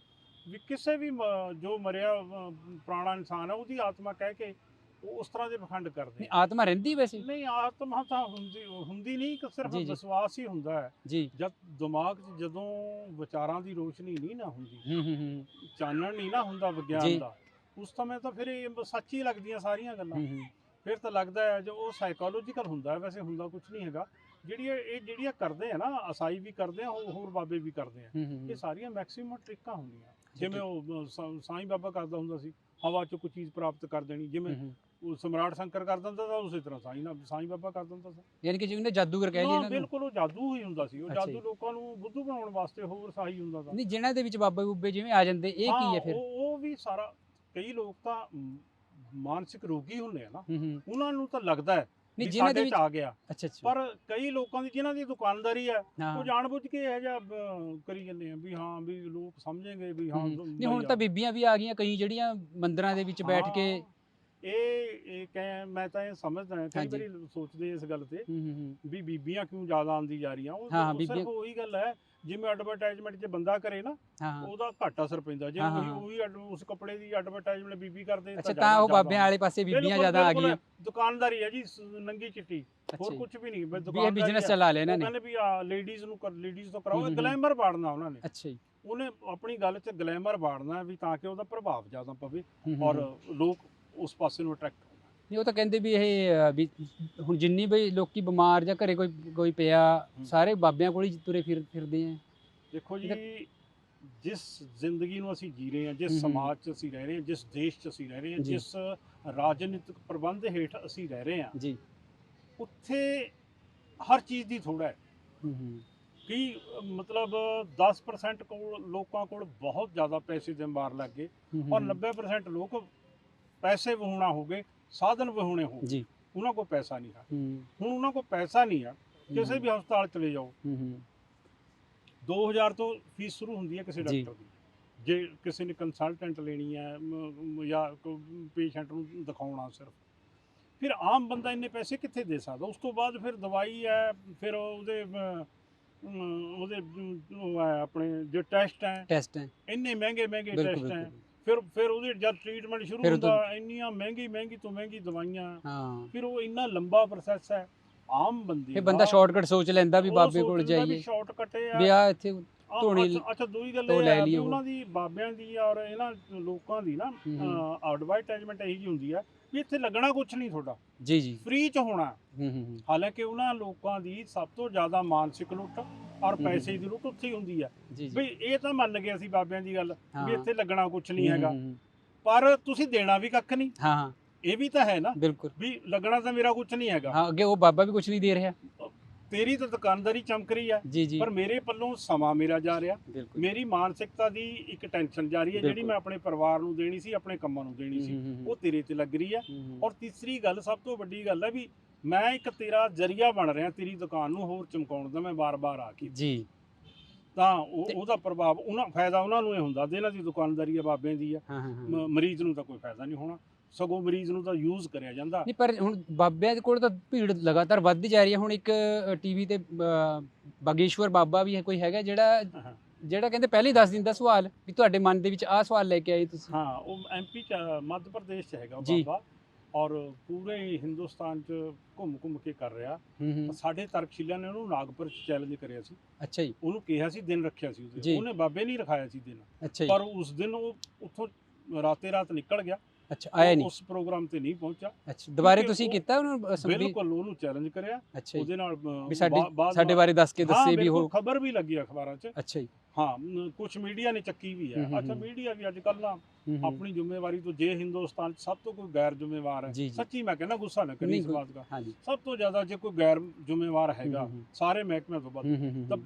ਵੀ ਕਿਸੇ ਵੀ ਮ- ਜੋ ਮਰਿਆ ਅ, ਪੁਰਾਣਾ ਇਨਸਾਨ ਹੈ ਉਹਦੀ ਆਤਮਾ ਕਹਿ ਕੇ ਉਹ ਉਸ ਤਰ੍ਹਾਂ ਦੇ ਪਖੰਡ ਕਰਦੇ ਨਹੀਂ ਆ। ਆਤਮਾ ਰਹਿੰਦੀ ਵੈਸੇ। ਨਹੀਂ ਆਤਮਾ ਤਾਂ ਹੁੰਦੀ ਹੁੰਦੀ ਨਹੀਂ ਕਿ ਸਿਰਫ ਜੀ, ਜੀ। ਵਿਸ਼ਵਾਸ ਹੀ ਹੁੰਦਾ ਹੈ। ਜੀ। ਜਦ ਦਿਮਾਗ 'ਚ ਜਦੋਂ ਵਿਚਾਰਾਂ ਦੀ ਰੋਸ਼ਨੀ ਨਹੀਂ ਨਾ ਹੁੰਦੀ ਹੂੰ ਹੂੰ ਹੂੰ। ਚਾਨਣ ਨਹੀਂ ਨਾ ਹੁੰਦਾ ਜੀ। ਵਿਗਿਆਨ ਦਾ ਉਸ ਸਮੇਂ ਤਾਂ ਫਿਰ ਇਹ ਸੱਚ ਹੀ ਲੱਗਦੀਆਂ ਸਾਰੀਆਂ ਗੱਲਾਂ। ਹੂੰ, ਹੂੰ। ਫਿਰ ਤਾਂ ਲੱਗਦਾ ਹੈ ਜੋ ਉਹ ਸਾਈਕੋਲੋਜੀਕਲ ਹੁੰਦਾ ਹੈ ਵੈਸੇ ਹੁੰਦਾ ਕੁਝ ਨਹੀਂ ਹੈਗਾ। ਜਿਹੜੀ ਇਹ ਇਹ ਜਿਹੜੀਆਂ ਕਰਦੇ ਆ ਨਾ ਅਸਾਈ ਵੀ ਕਰਦੇ ਆ ਹੋਰ ਹੋਰ ਬਾਬੇ ਵੀ ਕਰਦੇ ਆ। ਹੂੰ, ਹੂੰ ਇਹ ਸਾਰੀਆਂ ਮੈਕਸਿਮਮ ਟ੍ਰਿਕਾਂ ਹੁੰਦੀਆਂ। ਜਿਵੇਂ ਉਹ ਸਾ- ਸਾਈਂ ਬਾਬਾ ਕਰਦਾ ਹੁੰਦਾ ਸੀ ਹਵਾ ਚ ਕੋਈ ਚੀਜ਼ ਪ੍ਰਾਪਤ ਕਰ ਦੇਣੀ ਜਿਵੇਂ ਹੂੰ। ਉਹ ਸਮਰਾਟ ਸ਼ੰਕਰ ਕਰ ਦਿੰਦਾ ਤਾਂ ਉਸੇ ਤਰ੍ਹਾਂ ਸਾਈਂ ਨਾਲ ਸਾਈਂ ਬਾਬਾ ਕਰ ਦਿੰਦਾ ਸੀ। ਯਾਨੀ ਕਿ ਜਿਵੇਂ ਜਾਦੂਗਰ ਕਹਿ ਜੀ ਨਾ, ਇਹਨਾਂ ਨੂੰ। ਬਿਲਕੁਲ ਉਹ ਜਾਦੂ ਹੀ ਹੁੰਦਾ ਸੀ ਉਹ ਅੱਛਾ ਜਾਦੂ। ਲੋਕਾਂ ਨੂੰ ਬੁੱਧੂ ਬਣਾਉਣ ਵਾਸਤੇ ਹੋਰ ਸਾਈ ਹੁੰਦਾ ਸੀ ਨਹੀਂ ਜਿਨ੍ਹਾਂ ਦੇ ਵਿੱਚ ਬਾਬਾ ਬੁੱਬੇ ਜਿਵੇਂ ਆ ਜਾਂਦੇ ਇਹ ਕੀ ਹਾਂ, ਹੈ ਫਿਰ? ਉਹ ਉਹ ਵੀ ਸਾਰਾ ਕਈ ਲੋਕ ਤਾਂ ਮ, ਮਾਨਸਿਕ ਰੋਗੀ ਹੁੰਦੇ ਆ ਨਾ। ਹੂੰ ਹੂੰ। ਉਹਨਾਂ ਨੂੰ ਤਾਂ ਲੱਗਦਾ ਹੈ ਨਹੀਂ ਜਿਨ੍ਹਾਂ ਦੇ ਵਿੱਚ ਆ ਗਿਆ। ਅੱਛਾ ਅੱਛਾ। ਪਰ ਕਈ ਲੋਕਾਂ ਦੀ ਜਿਨ੍ਹਾਂ ਦੀ ਦੁਕਾਨਦਾਰੀ ਹੈ ਉਹ ਜਾਣਬੁੱਝ ਕੇ ਇਹ ਜਿਹਾ ਕਰੀ ਜਾਂਦੇ ਆ ਵੀ ਹਾਂ ਵੀ ਲੋਕ ਸਮਝਣਗੇ ਵੀ ਹਾਂ ਨਹੀਂ ਹੁਣ ਤਾਂ ਬੀਬੀਆਂ ਵੀ ਆ ਗਈਆਂ ਕਈ ਜਿਹੜੀਆਂ ਮੰਦਰਾਂ ਦੇ ਵਿੱਚ ਬੈਠ ਕੇ ਇਹ ਇਹ ਕਹਿ ਮੈਂ ਤਾਂ ਇਹ ਸਮਝਦਾ ਹਾਂ ਕਈ। ਵਾਰੀ ਸੋਚਦੇ ਇਸ ਗੱਲ ਤੇ ਵੀ ਬੀਬੀਆਂ ਕਿਉਂ ਜ਼ਿਆਦਾ ਆਉਂਦੀ ਜਾ ਰਹੀਆਂ? ਉਹ ਸਿਰਫ ਉਹੀ ਗੱਲ ਹੈ ਜਿਵੇਂ ਐਡਵਰਟਾਈਜ਼ਮੈਂਟ 'ਚ ਬੰਦਾ ਕਰੇ ਨਾ ਹਾਂ ਉਹਦਾ ਘੱਟ ਅਸਰ ਪੈਂਦਾ ਜੇ ਉਹੀ। ਉਹੀ ਐਡ- ਉਸ ਕੱਪੜੇ ਦੀ ਐਡਵਰਟਾਈਜ਼ਮੈਂਟ ਬੀਬੀ ਕਰਦੇ ਅੱਛਾ ਤਾਂ ਉਹ ਬਾਬਿਆਂ ਵਾਲੇ ਪਾਸੇ ਬੀਬੀਆਂ ਜ਼ਿਆਦਾ ਆ ਗਈਆਂ ਦੁਕਾਨਦਾਰੀ ਹੈ ਜੀ ਸ- ਨੰਗੀ ਚਿੱਟੀ ਅੱਛਾ ਹੋਰ ਜੀ। ਕੁਝ ਵੀ ਨਹੀਂ ਬਸ ਵੀ ਇਹ ਦੁਕਾਨਦਾਰੀ ਬਿਜ਼ਨਸ। ਚਲਾ ਲਿਆ ਇਹਨਾਂ ਨੇ ਕਹਿੰਦੇ ਵੀ ਆ ਲੇਡੀਜ਼ ਨੂੰ ਕਰ ਲੇਡੀਜ਼ ਤੋਂ ਹੂੰ, ਕਰਾਓ ਹੂੰ, ਇਹ ਹੂੰ। ਗਲੈਮਰ ਬਾੜਨਾ ਉਹਨਾਂ ਨੇ ਅੱਛਾ ਜੀ ਉਹਨੇ ਆਪਣੀ ਗੱਲ 'ਚ ਗਲੈਮਰ ਬਾੜਨਾ ਵੀ ਤਾਂ ਕਿ ਉਹਦਾ ਪ੍ਰਭਾਵ ਜ਼ਿਆਦਾ ਪਵੇ ਹੂੰ, ਹੂੰ, ਔਰ ਹੂੰ। ਲੋਕ ਉਸ ਪਾਸੇ ਨੂੰ ਅਟਰੈਕਟ ਨਹੀਂ ਉਹ ਤਾਂ ਕਹਿੰਦੇ ਵੀ ਇਹ ਅ, ਵੀ ਹੁਣ ਜਿੰਨੀ ਵੀ ਲੋਕੀ ਬਿਮਾਰ ਜਾਂ ਘਰੇ ਕੋਈ ਕੋਈ ਪਿਆ। ਸਾਰੇ ਬਾਬਿਆਂ ਕੋਲ ਹੀ ਤੁਰੇ ਫਿਰ ਫਿਰਦੇ ਆ ਦੇਖੋ ਜੀ ਜਿਸ ਜ਼ਿੰਦਗੀ ਨੂੰ ਅਸੀਂ ਜੀ ਰਹੇ ਹਾਂ ਜਿਸ। ਸਮਾਜ 'ਚ ਅਸੀਂ ਰਹਿ ਰਹੇ ਹਾਂ ਜਿਸ ਦੇਸ਼ 'ਚ ਅਸੀਂ ਰਹਿ ਰਹੇ ਹਾਂ ਜੀ। ਜਿਸ ਰਾਜਨੀਤਿਕ ਪ੍ਰਬੰਧ ਹੇਠ ਅਸੀਂ ਰਹਿ ਰਹੇ ਹਾਂ ਜੀ ਉੱਥੇ ਹਰ ਚੀਜ਼ ਦੀ ਥੋੜਾ ਹੈ ਹੂੰ ਹੂੰ ਕਿ ਅ, ਮਤਲਬ 10% ਕੋਲ ਲੋਕਾਂ ਕੋਲ ਬਹੁਤ ਜ਼ਿਆਦਾ ਪੈਸੇ ਦੇ ਮਾਰ ਲੱਗ ਗਏ ਹੂੰ, ਔਰ ਹੂੰ, 90% ਲੋਕ ਪੈਸੇ ਵਹਾਉਣਾ ਹੋ ਗਏ ਸਾਧਨ ਵਹਾਉਣੇ ਹੋ ਜੀ। ਉਹਨਾਂ ਕੋਲ ਪੈਸਾ ਨਹੀਂ ਹੈ। ਹੁਣ ਉਹਨਾਂ ਕੋਲ ਪੈਸਾ ਨਹੀਂ ਹੈ ਕਿਸੇ ਵੀ ਹਸਪਤਾਲ ਚਲੇ ਜਾਓ। ਹੂੰ ਹੂੰ। 2000 ਤੋਂ ਫੀਸ ਸ਼ੁਰੂ ਹੁੰਦੀ ਹੈ ਕਿਸੇ। ਡਾਕਟਰ ਦੀ। ਜੇ ਕਿਸੇ ਨੇ ਕੰਸਲਟੈਂਟ ਲੈਣੀ ਹੈ ਜਾਂ ਪੇਸ਼ੈਂਟ ਨੂੰ ਦਿਖਾਉਣਾ ਸਿਰਫ। ਫਿਰ ਆਮ ਬੰਦਾ ਇੰਨੇ ਪੈਸੇ ਕਿੱਥੇ ਦੇ ਸਕਦਾ? ਉਸ ਤੋਂ ਬਾਅਦ ਫਿਰ ਦਵਾਈ ਹੈ ਫਿਰ ਉਹਦੇ ਉਹਦੇ ਆਪਣੇ ਜੋ ਟੈਸਟ ਹੈ। ਟੈਸਟ ਹੈ। ਇੰਨੇ ਮਹਿੰਗੇ ਮਹਿੰਗੇ ਟੈਸਟ ਹੈ। ਫਿਰ ਫਿਰ ਉਹਦੇ ਜਦ ਟ੍ਰੀਟਮੈਂਟ ਸ਼ੁਰੂ ਫਿਰ ਹੁੰਦਾ ਇੰਨੀਆਂ ਮਹਿੰਗੀ ਮਹਿੰਗੀ ਤੋਂ ਮਹਿੰਗੀ ਦਵਾਈਆਂ ਹਾਂ ਫਿਰ ਉਹ ਇੰਨਾ ਲੰਬਾ ਪ੍ਰੋਸੈਸ ਹੈ ਆਮ ਬੰਦੇ ਇਹ ਬੰਦਾ ਸ਼ਾਰਟਕਟ ਸੋਚ ਲੈਂਦਾ ਵੀ ਬਾਬੇ ਕੋਲ ਜਾਈਏ ਸ਼ਾਰਟਕਟ ਵੀ ਆ ਇੱਥੇ ਆ, ਧੋਣੀ ਅੱਛਾ- ਅੱਛਾ ਦੂਈ ਗੱਲ ਇਹ ਲੈ ਉਹ। ਉਹਨਾਂ ਦੀ ਬਾਬਿਆਂ ਦੀ ਔਰ ਇਹਨਾਂ ਲੋਕਾਂ ਦੀ ਨਾ ਹੂੰ, ਹੂੰ। ਐਡਵਰਟਾਈਜ਼ਮੈਂਟ ਇਹੀ ਜਿਹੀ ਹੁੰਦੀ ਹੈ ਵੀ ਇੱਥੇ ਲੱਗਣਾ ਕੁਝ ਨਹੀਂ ਤੁਹਾਡਾ। ਜੀ ਜੀ। ਫ੍ਰੀ ਚ ਹੋਣਾ ਹੂੰ। ਹੂੰ ਹੂੰ, ਹਾਲਾਂਕਿ ਉਹਨਾਂ ਲੋਕਾਂ ਦੀ ਸਭ ਤੋਂ ਜ਼ਿਆਦਾ ਮਾਨਸਿਕ ਲੁੱਟ ਔਰ ਪੈਸੇ ਦੀ ਲੁੱਟ ਉੱਥੇ ਹੀ ਹੁੰਦੀ ਜੀ ਜੀ। ਵੀ ਇਹ ਤਾਂ ਮੰਨ ਗਏ ਅਸੀਂ ਬਾਬਿਆਂ ਦੀ ਗੱਲ ਹਾਂ। ਵੀ ਇੱਥੇ ਲੱਗਣਾ ਕੁਝ ਨਹੀਂ ਹੈਗਾ। ਹੂੰ, ਹੂੰ, ਹੂੰ। ਪਰ ਤੁਸੀਂ ਦੇਣਾ ਵੀ ਕੱਖ ਨਹੀਂ। ਹਾਂ ਹਾਂ। ਇਹ ਵੀ ਤਾਂ ਹੈ ਨਾ। ਬਿਲਕੁਲ। ਵੀ ਲੱਗਣਾ ਤਾਂ ਮੇਰਾ ਕੁਝ ਨਹੀਂ ਹੈਗਾ। ਹਾਂ ਅੱਗੇ ਉਹ ਬਾਬਾ ਵੀ ਕੁਝ ਨਹੀਂ ਦੇ ਰਿਹਾ। ਤੇਰੀ ਤਾਂ ਦੁਕਾਨਦਾਰੀ ਚਮਕ ਰਹੀ ਜੀ ਜੀ। ਪਰ ਮੇਰੇ ਪੱਲੋਂ ਸਮਾਂ ਮੇਰਾ ਜਾ ਰਿਹਾ। ਬਿਲਕੁਲ। ਮੇਰੀ ਮਾਨਸਿਕਤਾ ਦੀ ਇੱਕ ਟੈਨਸ਼ਨ ਜਾ ਰਹੀ ਹੈ ਜਿਹੜੀ। ਮੈਂ ਆਪਣੇ ਪਰਿਵਾਰ ਨੂੰ ਦੇਣੀ ਸੀ ਆਪਣੇ ਕੰਮਾਂ ਨੂੰ ਦੇਣੀ ਸੀ। ਉਹ ਤੇਰੇ ਤੇ ਲੱਗ ਰਹੀ ਹੂੰ। ਔਰ ਤੀਸਰੀ ਗੱਲ ਸਭ ਤੋਂ ਵੱਡੀ ਗੱਲ ਹੈ ਵੀ ਮੈਂ ਇੱਕ ਤੇਰਾ ਜਰੀਆ ਬਣ ਰਿਹਾ ਤੇਰੀ ਦੁਕਾਨ ਨੂੰ ਹੋਰ ਚਮਕਾਉਣ ਦਾ ਮੈਂ ਬਾਰ-ਬਾਰ ਆ ਕੇ। ਜੀ। ਤਾਂ ਉਹ ਉਹਦਾ ਪ੍ਰਭਾਵ ਉਹਨਾਂ ਫਾਇਦਾ ਉਹਨਾਂ ਨੂੰ ਇਹ ਹੁੰਦਾ ਤੇ ਇਹਨਾਂ ਦੀ ਦੁਕਾਨਦਾਰੀ ਹੈ ਬਾਬਿਆਂ ਦੀ ਮ- ਮਰੀਜ਼ ਨੂੰ ਤਾਂ ਕੋਈ ਫਾਇਦਾ ਨਹੀਂ ਹੋਣਾ। ਸਗੋਂ ਮਰੀਜ਼ ਨੂੰ ਤਾਂ ਯੂਜ਼ ਕਰਿਆ ਜਾਂਦਾ। ਨਹੀਂ ਪਰ ਹੁਣ ਬਾਬਿਆਂ ਦੇ ਕੋਲ ਤਾਂ ਭੀੜ ਲਗਾਤਾਰ ਵੱਧਦੀ ਜਾ ਰਹੀ ਹੈ। ਹੁਣ ਇੱਕ ਟੀਵੀ ਤੇ ਬਾਗੇਸ਼ਵਰ ਬਾਬਾ ਵੀ ਹੈ ਕੋਈ ਹੈਗਾ ਜਿਹੜਾ। ਜਿਹੜਾ ਕਹਿੰਦੇ ਪਹਿਲੇ ਦੱਸ ਦਿੰਦਾ ਸਵਾਲ ਵੀ ਤੁਹਾਡੇ ਮਨ ਦੇ ਵਿੱਚ ਆਹ ਸਵਾਲ ਲੈ ਕੇ ਆਏ ਤੁਸੀਂ। ਹਾਂ ਉਹ ਐਮਪੀ ਚ ਮੱਧ ਪ੍ਰਦੇਸ਼ ਚ ਹੈਗਾ। ਬਾਬਾ। ਔਰ ਪੂਰੇ ਹਿੰਦੁਸਤਾਨ 'ਚ ਘੁੰਮ ਘੁੰਮ ਕੇ ਕਰ ਰਿਹਾ। ਸਾਡੇ ਤਰਕਸ਼ੀਲਾ ਨੇ ਉਹਨੂੰ ਨਾਗਪੁਰ 'ਚ ਚੈਲੰਜ ਕਰਿਆ ਸੀ। ਅੱਛਾ ਜੀ। ਉਹਨੂੰ ਕਿਹਾ ਸੀ ਦਿਨ ਰੱਖਿਆ ਸੀ। ਉਹਦੇ। ਉਹਨੇ ਬਾਬੇ ਨਹੀਂ ਰਖਾਇਆ ਸੀ ਦਿਨ। ਪਰ ਉਸ ਦਿਨ ਉਹ ਉੱਥੋਂ ਰਾਤੇ ਰਾਤ ਨਿਕਲ ਗਿਆ। ਅੱਛਾ ਆਇਆ ਉਹ ਨਹੀਂ? ਉਸ ਪ੍ਰੋਗਰਾਮ ਤੇ ਨਹੀਂ ਪਹੁੰਚਾ ਅੱਛਾ ਦੁਬਾਰੇ ਕਿਉਂਕਿ ਤੁਸੀਂ ਉਹ ਕੀਤਾ ਉਹਨੂੰ ਅਸੈਂਬਲੀ ਬਿਲਕੁਲ ਉਹਨੂੰ ਚੈਲੰਜ ਕਰਿਆ। ਅੱਛਾ ਜੀ। ਉਹਦੇ ਨਾਲ ਅ, ਵੀ ਸਾਡੇ ਬਾ- ਬਾਅਦ ਸਾਡੇ ਬਾਰੇ ਦੱਸ ਕੇ ਦੱਸੇ ਵੀ ਉਹ ਖਬਰ ਵੀ ਲੱਗੀ ਅਖਬਾਰਾਂ 'ਚ। ਅੱਛਾ ਜੀ। ਹਾਂ ਕੁਝ ਮੀਡੀਆ ਨੇ ਚੱਕੀ ਵੀ ਹੂੰ, ਹੈ ਹੂੰ, ਅੱਛਾ ਹੂੰ। ਮੀਡੀਆ ਵੀ ਅੱਜ ਕੱਲ੍ਹ ਨਾ ਹੂੰ, ਹੂੰ। ਆਪਣੀ ਜ਼ਿੰਮੇਵਾਰੀ ਤੋਂ ਜੇ ਹਿੰਦੁਸਤਾਨ 'ਚ ਸਭ ਤੋਂ ਕੋਈ ਗੈਰ ਜ਼ਿੰਮੇਵਾਰ ਹੈ। ਜੀ ਸੱਚੀ ਮੈਂ ਕਹਿੰਦਾ ਗੁੱਸਾ ਨਾ ਕਰੀ ਨਹੀਂ, ਇਸ ਬਾਤ ਦਾ। ਸਭ ਤੋਂ ਜ਼ਿਆਦਾ ਜੇ ਕੋਈ ਗੈਰ ਜ਼ਿੰਮੇਵਾਰ ਹੈਗਾ ਹੂੰ, ਸਾਰੇ ਮਹਿਕਮਿਆਂ ਤੋਂ ਵੱਧ। ਹੂੰ, ਹੂੰ, ਹੂੰ, ਤਾਂ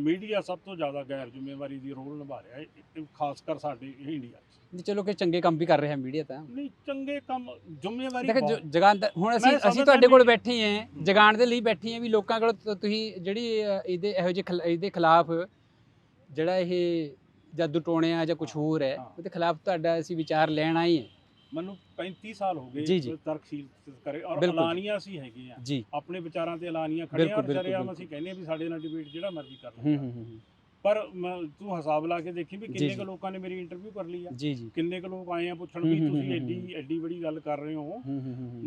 ਮੀਡੀਆ ਸਭ ਤੋਂ ਜ਼ਿਆਦਾ ਗੈਰ ਜ਼ਿੰਮੇਵਾਰੀ ਦੀ ਰੋਲ ਨਿਭਾ ਰਿਹਾ ਹੈ ਇਹ- ਖਾਸ ਕਰ ਸਾਡੇ ਇੰਡੀਆ 'ਚ। ਨਹੀਂ ਚਲੋ ਕਿ ਚੰਗੇ ਕੰਮ ਵੀ ਕਰ ਰਿਹਾ ਮੀਡੀਆ ਤਾਂ ਨਹੀਂ ਚੰਗੇ ਕੰਮ ਜ਼ਿੰਮੇਵਾਰੀ ਦੇਖੋ ਜ- ਜਗਾਨ ਦਾ- ਹੁਣ ਅਸੀਂ ਮੈਂ ਅਸੀਂ ਸਮਝਦਾ ਤੁਹਾਡੇ ਕੋਲ ਵੀ- ਬੈਠੇ ਹਾਂ ਜਗਾਣ ਦੇ ਲਈ ਬੈਠੇ ਹਾਂ ਵੀ ਲੋਕਾਂ ਕੋਲ ਤ- ਤੁਸੀਂ ਜਿਹੜੀ ਅ, ਇਹਦੇ ਇਹੋ ਜਿਹੇ ਖਿਲਾ- ਇਹਦੇ ਖਿਲਾਫ ਜਿਹੜਾ ਇਹ ਜਾਦੂ ਟੋਣਿਆ ਜਾਂ ਕੁਝ ਹਾਂ, ਹੋਰ ਹੈ ਹਾਂ। ਉਹਦੇ ਖਿਲਾਫ ਤੁਹਾਡਾ ਅਸੀਂ ਵਿਚਾਰ ਲੈਣ ਆਏ ਹਾਂ ਮੈਨੂੰ 35 ਸਾਲ ਹੋ ਜੀ, ਗਏ ਜੀ। ਤਰਕਸ਼ੀਲ ਕਰੇ ਔਰ ਬਿਲਕੁਲ। ਐਲਾਨੀਆਂ ਸੀ ਹੈਗੇ ਆ ਜੀ ਆਪਣੇ ਵਿਚਾਰਾਂ ਤੇ ਐਲਾਨੀਆਂ ਖੜੇ ਬਿਲਕੁਲ, ਆ ਬਿਲਕੁਲ। ਅਸੀਂ ਕਹਿੰਦੇ ਆ ਵੀ ਸਾਡੇ ਨਾਲ ਡਿਬੇਟ ਜਿਹੜਾ ਮਰਜ਼ੀ ਕਰ ਹੂੰ ਲਓ ਹੂੰ ਹੂੰ ਹੂੰ। ਪਰ ਤੂੰ ਹਿਸਾਬ ਲਾ ਕੇ ਦੇਖੀ ਵੀ ਕਿੰਨੇ। ਕੁ ਲੋਕਾਂ ਨੇ ਮੇਰੀ ਇੰਟਰਵਿਊ ਕਰ ਲਈ ਆ। ਜੀ ਜੀ। ਕਿੰਨੇ ਕੁ ਲੋਕ ਆਏ ਆ ਪੁੱਛਣ ਵੀ ਤੁਸੀਂ ਐਡੀ ਐਡੀ ਬੜੀ ਗੱਲ ਕਰ ਰਹੇ ਹੋ।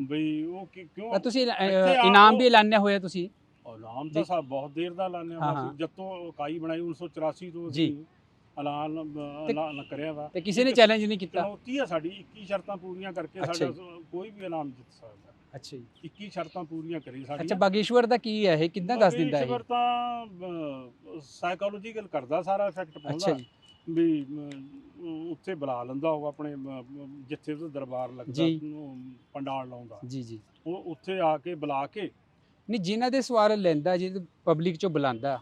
ਬਈ ਉਹ ਕਿਉਂ? ਤਾਂ ਤੁਸੀਂ ਇਨਾਮ ਵੀ ਐਲਾਨਿਆ ਹੋਇਆ ਤੁਸੀਂ? ਐਲਾਨ ਤਾਂ। ਸਾਹਿਬ ਬਹੁਤ ਦੇਰ ਦਾ ਐਲਾਨ ਹਾਂ, ਹੈ ਹਾਂ। ਜਦੋਂ ਇਕਾਈ ਬਣਾਈ 1984 ਤੋਂ ਜੀ। ਅਸੀਂ ਐਲਾਨ ਐਲਾਨ ਕਰਿਆ ਵਾ। ਤੇ ਕਿਸੇ ਨੇ ਚੈਲੰਜ ਨਹੀਂ ਕੀਤਾ? ਚੁਣੌਤੀ ਆ ਸਾਡੀ। 21 ਸ਼ਰਤਾਂ ਪੂਰੀਆਂ ਕਰਕੇ ਸਾਡਾ ਕੋਈ ਵੀ ਇਨਾਮ ਜਿੱਤ ਸਕਦਾ। ਅੱਛਾ ਜੀ। 21 ਸ਼ਰਤਾਂ ਪੂਰੀਆਂ ਕਰੀ ਸਾਡੀਆਂ। ਅੱਛਾ ਬਾਗੇਸ਼ਵਰ ਦਾ ਕੀ ਹੈ? ਇਹ ਕਿੱਦਾਂ ਦੱਸ ਦਿੰਦਾ ਇਹ? ਬਾਗੇਸ਼ਵਰ ਤਾਂ ਸਾਈਕੋਲੋਜੀਕਲ ਕਰਦਾ ਸਾਰਾ ਇਫੈਕਟ ਪਾਉਂਦਾ। ਵੀ ਉੱਥੇ ਬੁਲਾ ਲੈਂਦਾ ਉਹ ਆਪਣੇ ਜਿੱਥੇ ਉਹਦਾ ਦਰਬਾਰ ਲੱਗਦਾ ਪੰਡਾਲ ਲਾਉਂਦਾ। ਜੀ ਜੀ। ਉਹ ਉੱਥੇ ਆ ਕੇ ਬੁਲਾ ਕੇ ਨਹੀਂ ਜਿਨ੍ਹਾਂ ਦੇ ਸਵਾਲ ਲੈਂਦਾ ਜੇ ਪਬਲਿਕ ਚੋਂ ਬੁਲਾਉਂਦਾ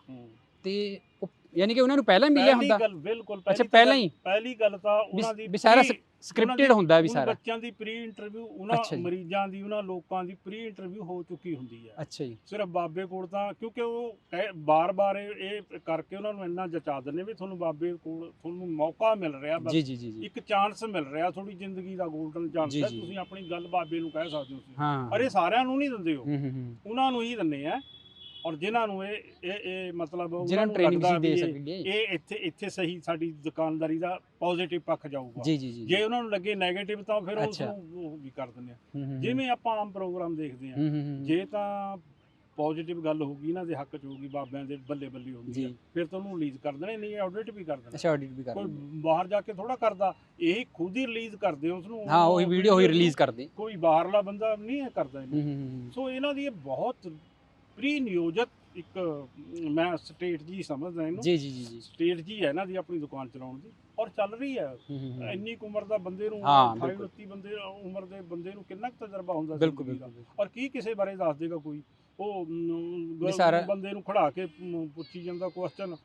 ਤੇ ਉਹ- ਯਾਨੀ ਕਿ ਉਹਨਾਂ ਨੂੰ ਪਹਿਲਾਂ ਹੀ ਮਿਲਿਆ ਹੁੰਦਾ? ਗੱਲ ਬਿਲਕੁਲ ਅੱਛਾ ਪਹਿਲਾਂ ਹੀ? ਪਹਿਲੀ ਗੱਲ ਤਾਂ ਉਹਨਾਂ ਦੀ ਵੀ ਸਾਰਾ ਸਕ੍ਰਿਪਟਡ ਹੁੰਦਾ ਵੀ ਉਨ ਸਾਰਾ। ਬੱਚਿਆਂ ਦੀ ਪ੍ਰੀ ਇੰਟਰਵਿਊ ਉਹਨਾਂ ਜੀ। ਮਰੀਜ਼ਾਂ ਦੀ ਉਹਨਾਂ ਲੋਕਾਂ ਦੀ ਪ੍ਰੀ ਇੰਟਰਵਿਊ ਹੋ ਚੁੱਕੀ ਹੁੰਦੀ ਹੈ। ਅੱਛਾ ਜੀ। ਸਿਰਫ ਬਾਬੇ ਕੋਲ ਤਾਂ ਕਿਉਂਕਿ ਉਹ ਬਾਰ-ਬਾਰ ਇਹ ਕਰਕੇ ਉਹਨਾਂ ਨੂੰ ਇੰਨਾ ਜਚਾ ਦਿੰਦੇ ਵੀ ਤੁਹਾਨੂੰ ਬਾਬੇ ਕੋਲ ਤੁਹਾਨੂੰ ਮੌਕਾ ਮਿਲ ਰਿਹਾ ਬਸ। ਜੀ ਜੀ ਜੀ ਜੀ। ਇੱਕ ਚਾਂਸ ਮਿਲ ਰਿਹਾ ਤੁਹਾਡੀ ਜ਼ਿੰਦਗੀ ਦਾ 골ਡਨ ਚਾਂਸ ਜੀ, ਹੈ ਜੀ। ਤੁਸੀਂ ਆਪਣੀ ਗੱਲ ਬਾਬੇ ਨੂੰ ਕਹਿ ਸਕਦੇ ਹੋ ਤੁਸੀਂ। ਹਾਂ। ਅਰੇ ਸਾਰਿਆਂ ਨੂੰ ਨਹੀਂ ਦਿੰਦੇ ਹੋ ਹੂੰ ਹੂੰ ਹੂੰ। ਉਹਨਾਂ ਨੂੰ ਹੀ ਦਿੰਦੇ ਆ। ਔਰ ਜਿਨ੍ਹਾਂ ਨੂੰ ਇਹ ਇਹ ਇਹ ਮਤਲਬ ਉਹਨਾਂ ਨੂੰ ਟ੍ਰੇਨਿੰਗ ਲੱਗਦਾ ਦੇ ਵੀ ਇਹ- ਇੱਥੇ ਇੱਥੇ ਸਹੀ ਸਾਡੀ ਦੁਕਾਨਦਾਰੀ ਦਾ ਪੋਜ਼ਿਟਿਵ ਪੱਖ ਜਾਊਗਾ। ਜੀ ਜੀ ਜੀ ਉਹਨਾਂ ਨੂੰ ਲੱਗੇ 네ਗੇਟਿਵ ਤਾਂ ਫਿਰ ਉਸ। ਨੂੰ ਉਹ ਵੀ ਕਰ ਦਿੰਦੇ ਆ। ਜਿਵੇਂ ਆਪਾਂ ਆਮ ਪ੍ਰੋਗਰਾਮ ਦੇਖਦੇ ਆ। ਜੇ ਤਾਂ ਪੋਜ਼ਿਟਿਵ ਗੱਲ ਹੋਊਗੀ ਇਹਨਾਂ ਦੇ ਹੱਕ ਚ ਹੋਊਗੀ ਬਾਬਿਆਂ ਦੇ ਬੱਲੇ ਬੱਲੇ ਹੋਊਗੀ। ਫਿਰ ਤਾਂ ਉਹਨੂੰ ਰਿਲੀਜ਼ ਕਰ ਦੇਣੇ ਨਹੀਂ ਆਡਿਟ ਵੀ ਕਰ ਦੇਣਾ। ਅੱਛਾ ਆਡਿਟ ਵੀ ਕੋਈ ਕਰਦੇ ਬਾਹਰ ਜਾ ਕੇ ਥੋੜਾ ਕਰਦਾ ਇਹ ਖੁਦ ਹੀ ਰਿਲੀਜ਼ ਕਰਦੇ ਉਸ ਨੂੰ ਹਾਂ ਉਹੀ ਵੀਡੀਓ ਹੋਈ ਰਿਲੀਜ਼ ਕਰਦੇ। ਕੋਈ ਬਾਹਰਲਾ ਬੰਦਾ ਨਹੀਂ ਕਰਦਾ ਸੋ ਇਹਨਾਂ ਦੀ ਇਹ ਬਹੁਤ ਪ੍ਰੀ ਨਿਯੋਜਿਤ ਇੱਕ ਮੈਂ ਸਟੇਟ ਜੀ ਸਮਝਦਾ ਇਹਨੂੰ। ਜੀ ਜੀ ਜੀ ਜੀ। ਸਟੇਟ ਜੀ ਹੈ ਇਹਨਾਂ ਦੀ ਆਪਣੀ ਦੁਕਾਨ ਚਲਾਉਣ ਦੀ। ਔਰ ਚੱਲ ਰਹੀ ਹੈ। ਇੰਨੀ ਕੁ ਉਮਰ ਦਾ ਬੰਦੇ ਨੂੰ ਹਾਂ, 28 ਬਿਲਕੁਲ। 29 ਬੰਦੇ ਉਮਰ ਦੇ ਬੰਦੇ ਨੂੰ ਕਿੰਨਾ ਕੁ ਤਜਰਬਾ ਹੁੰਦਾ ਬਿਲਕੁਲ ਬਿਲਕੁਲ। ਔਰ ਕੀ ਕਿਸੇ ਬਾਰੇ ਦੱਸ ਦੇਗਾ ਕੋਈ? ਉਹ ਬੰਦੇ ਨੂੰ ਖੜਾ ਕੇ ਪੁੱਛੀ ਜਾਂਦਾ ਕੁਐਸਚਨ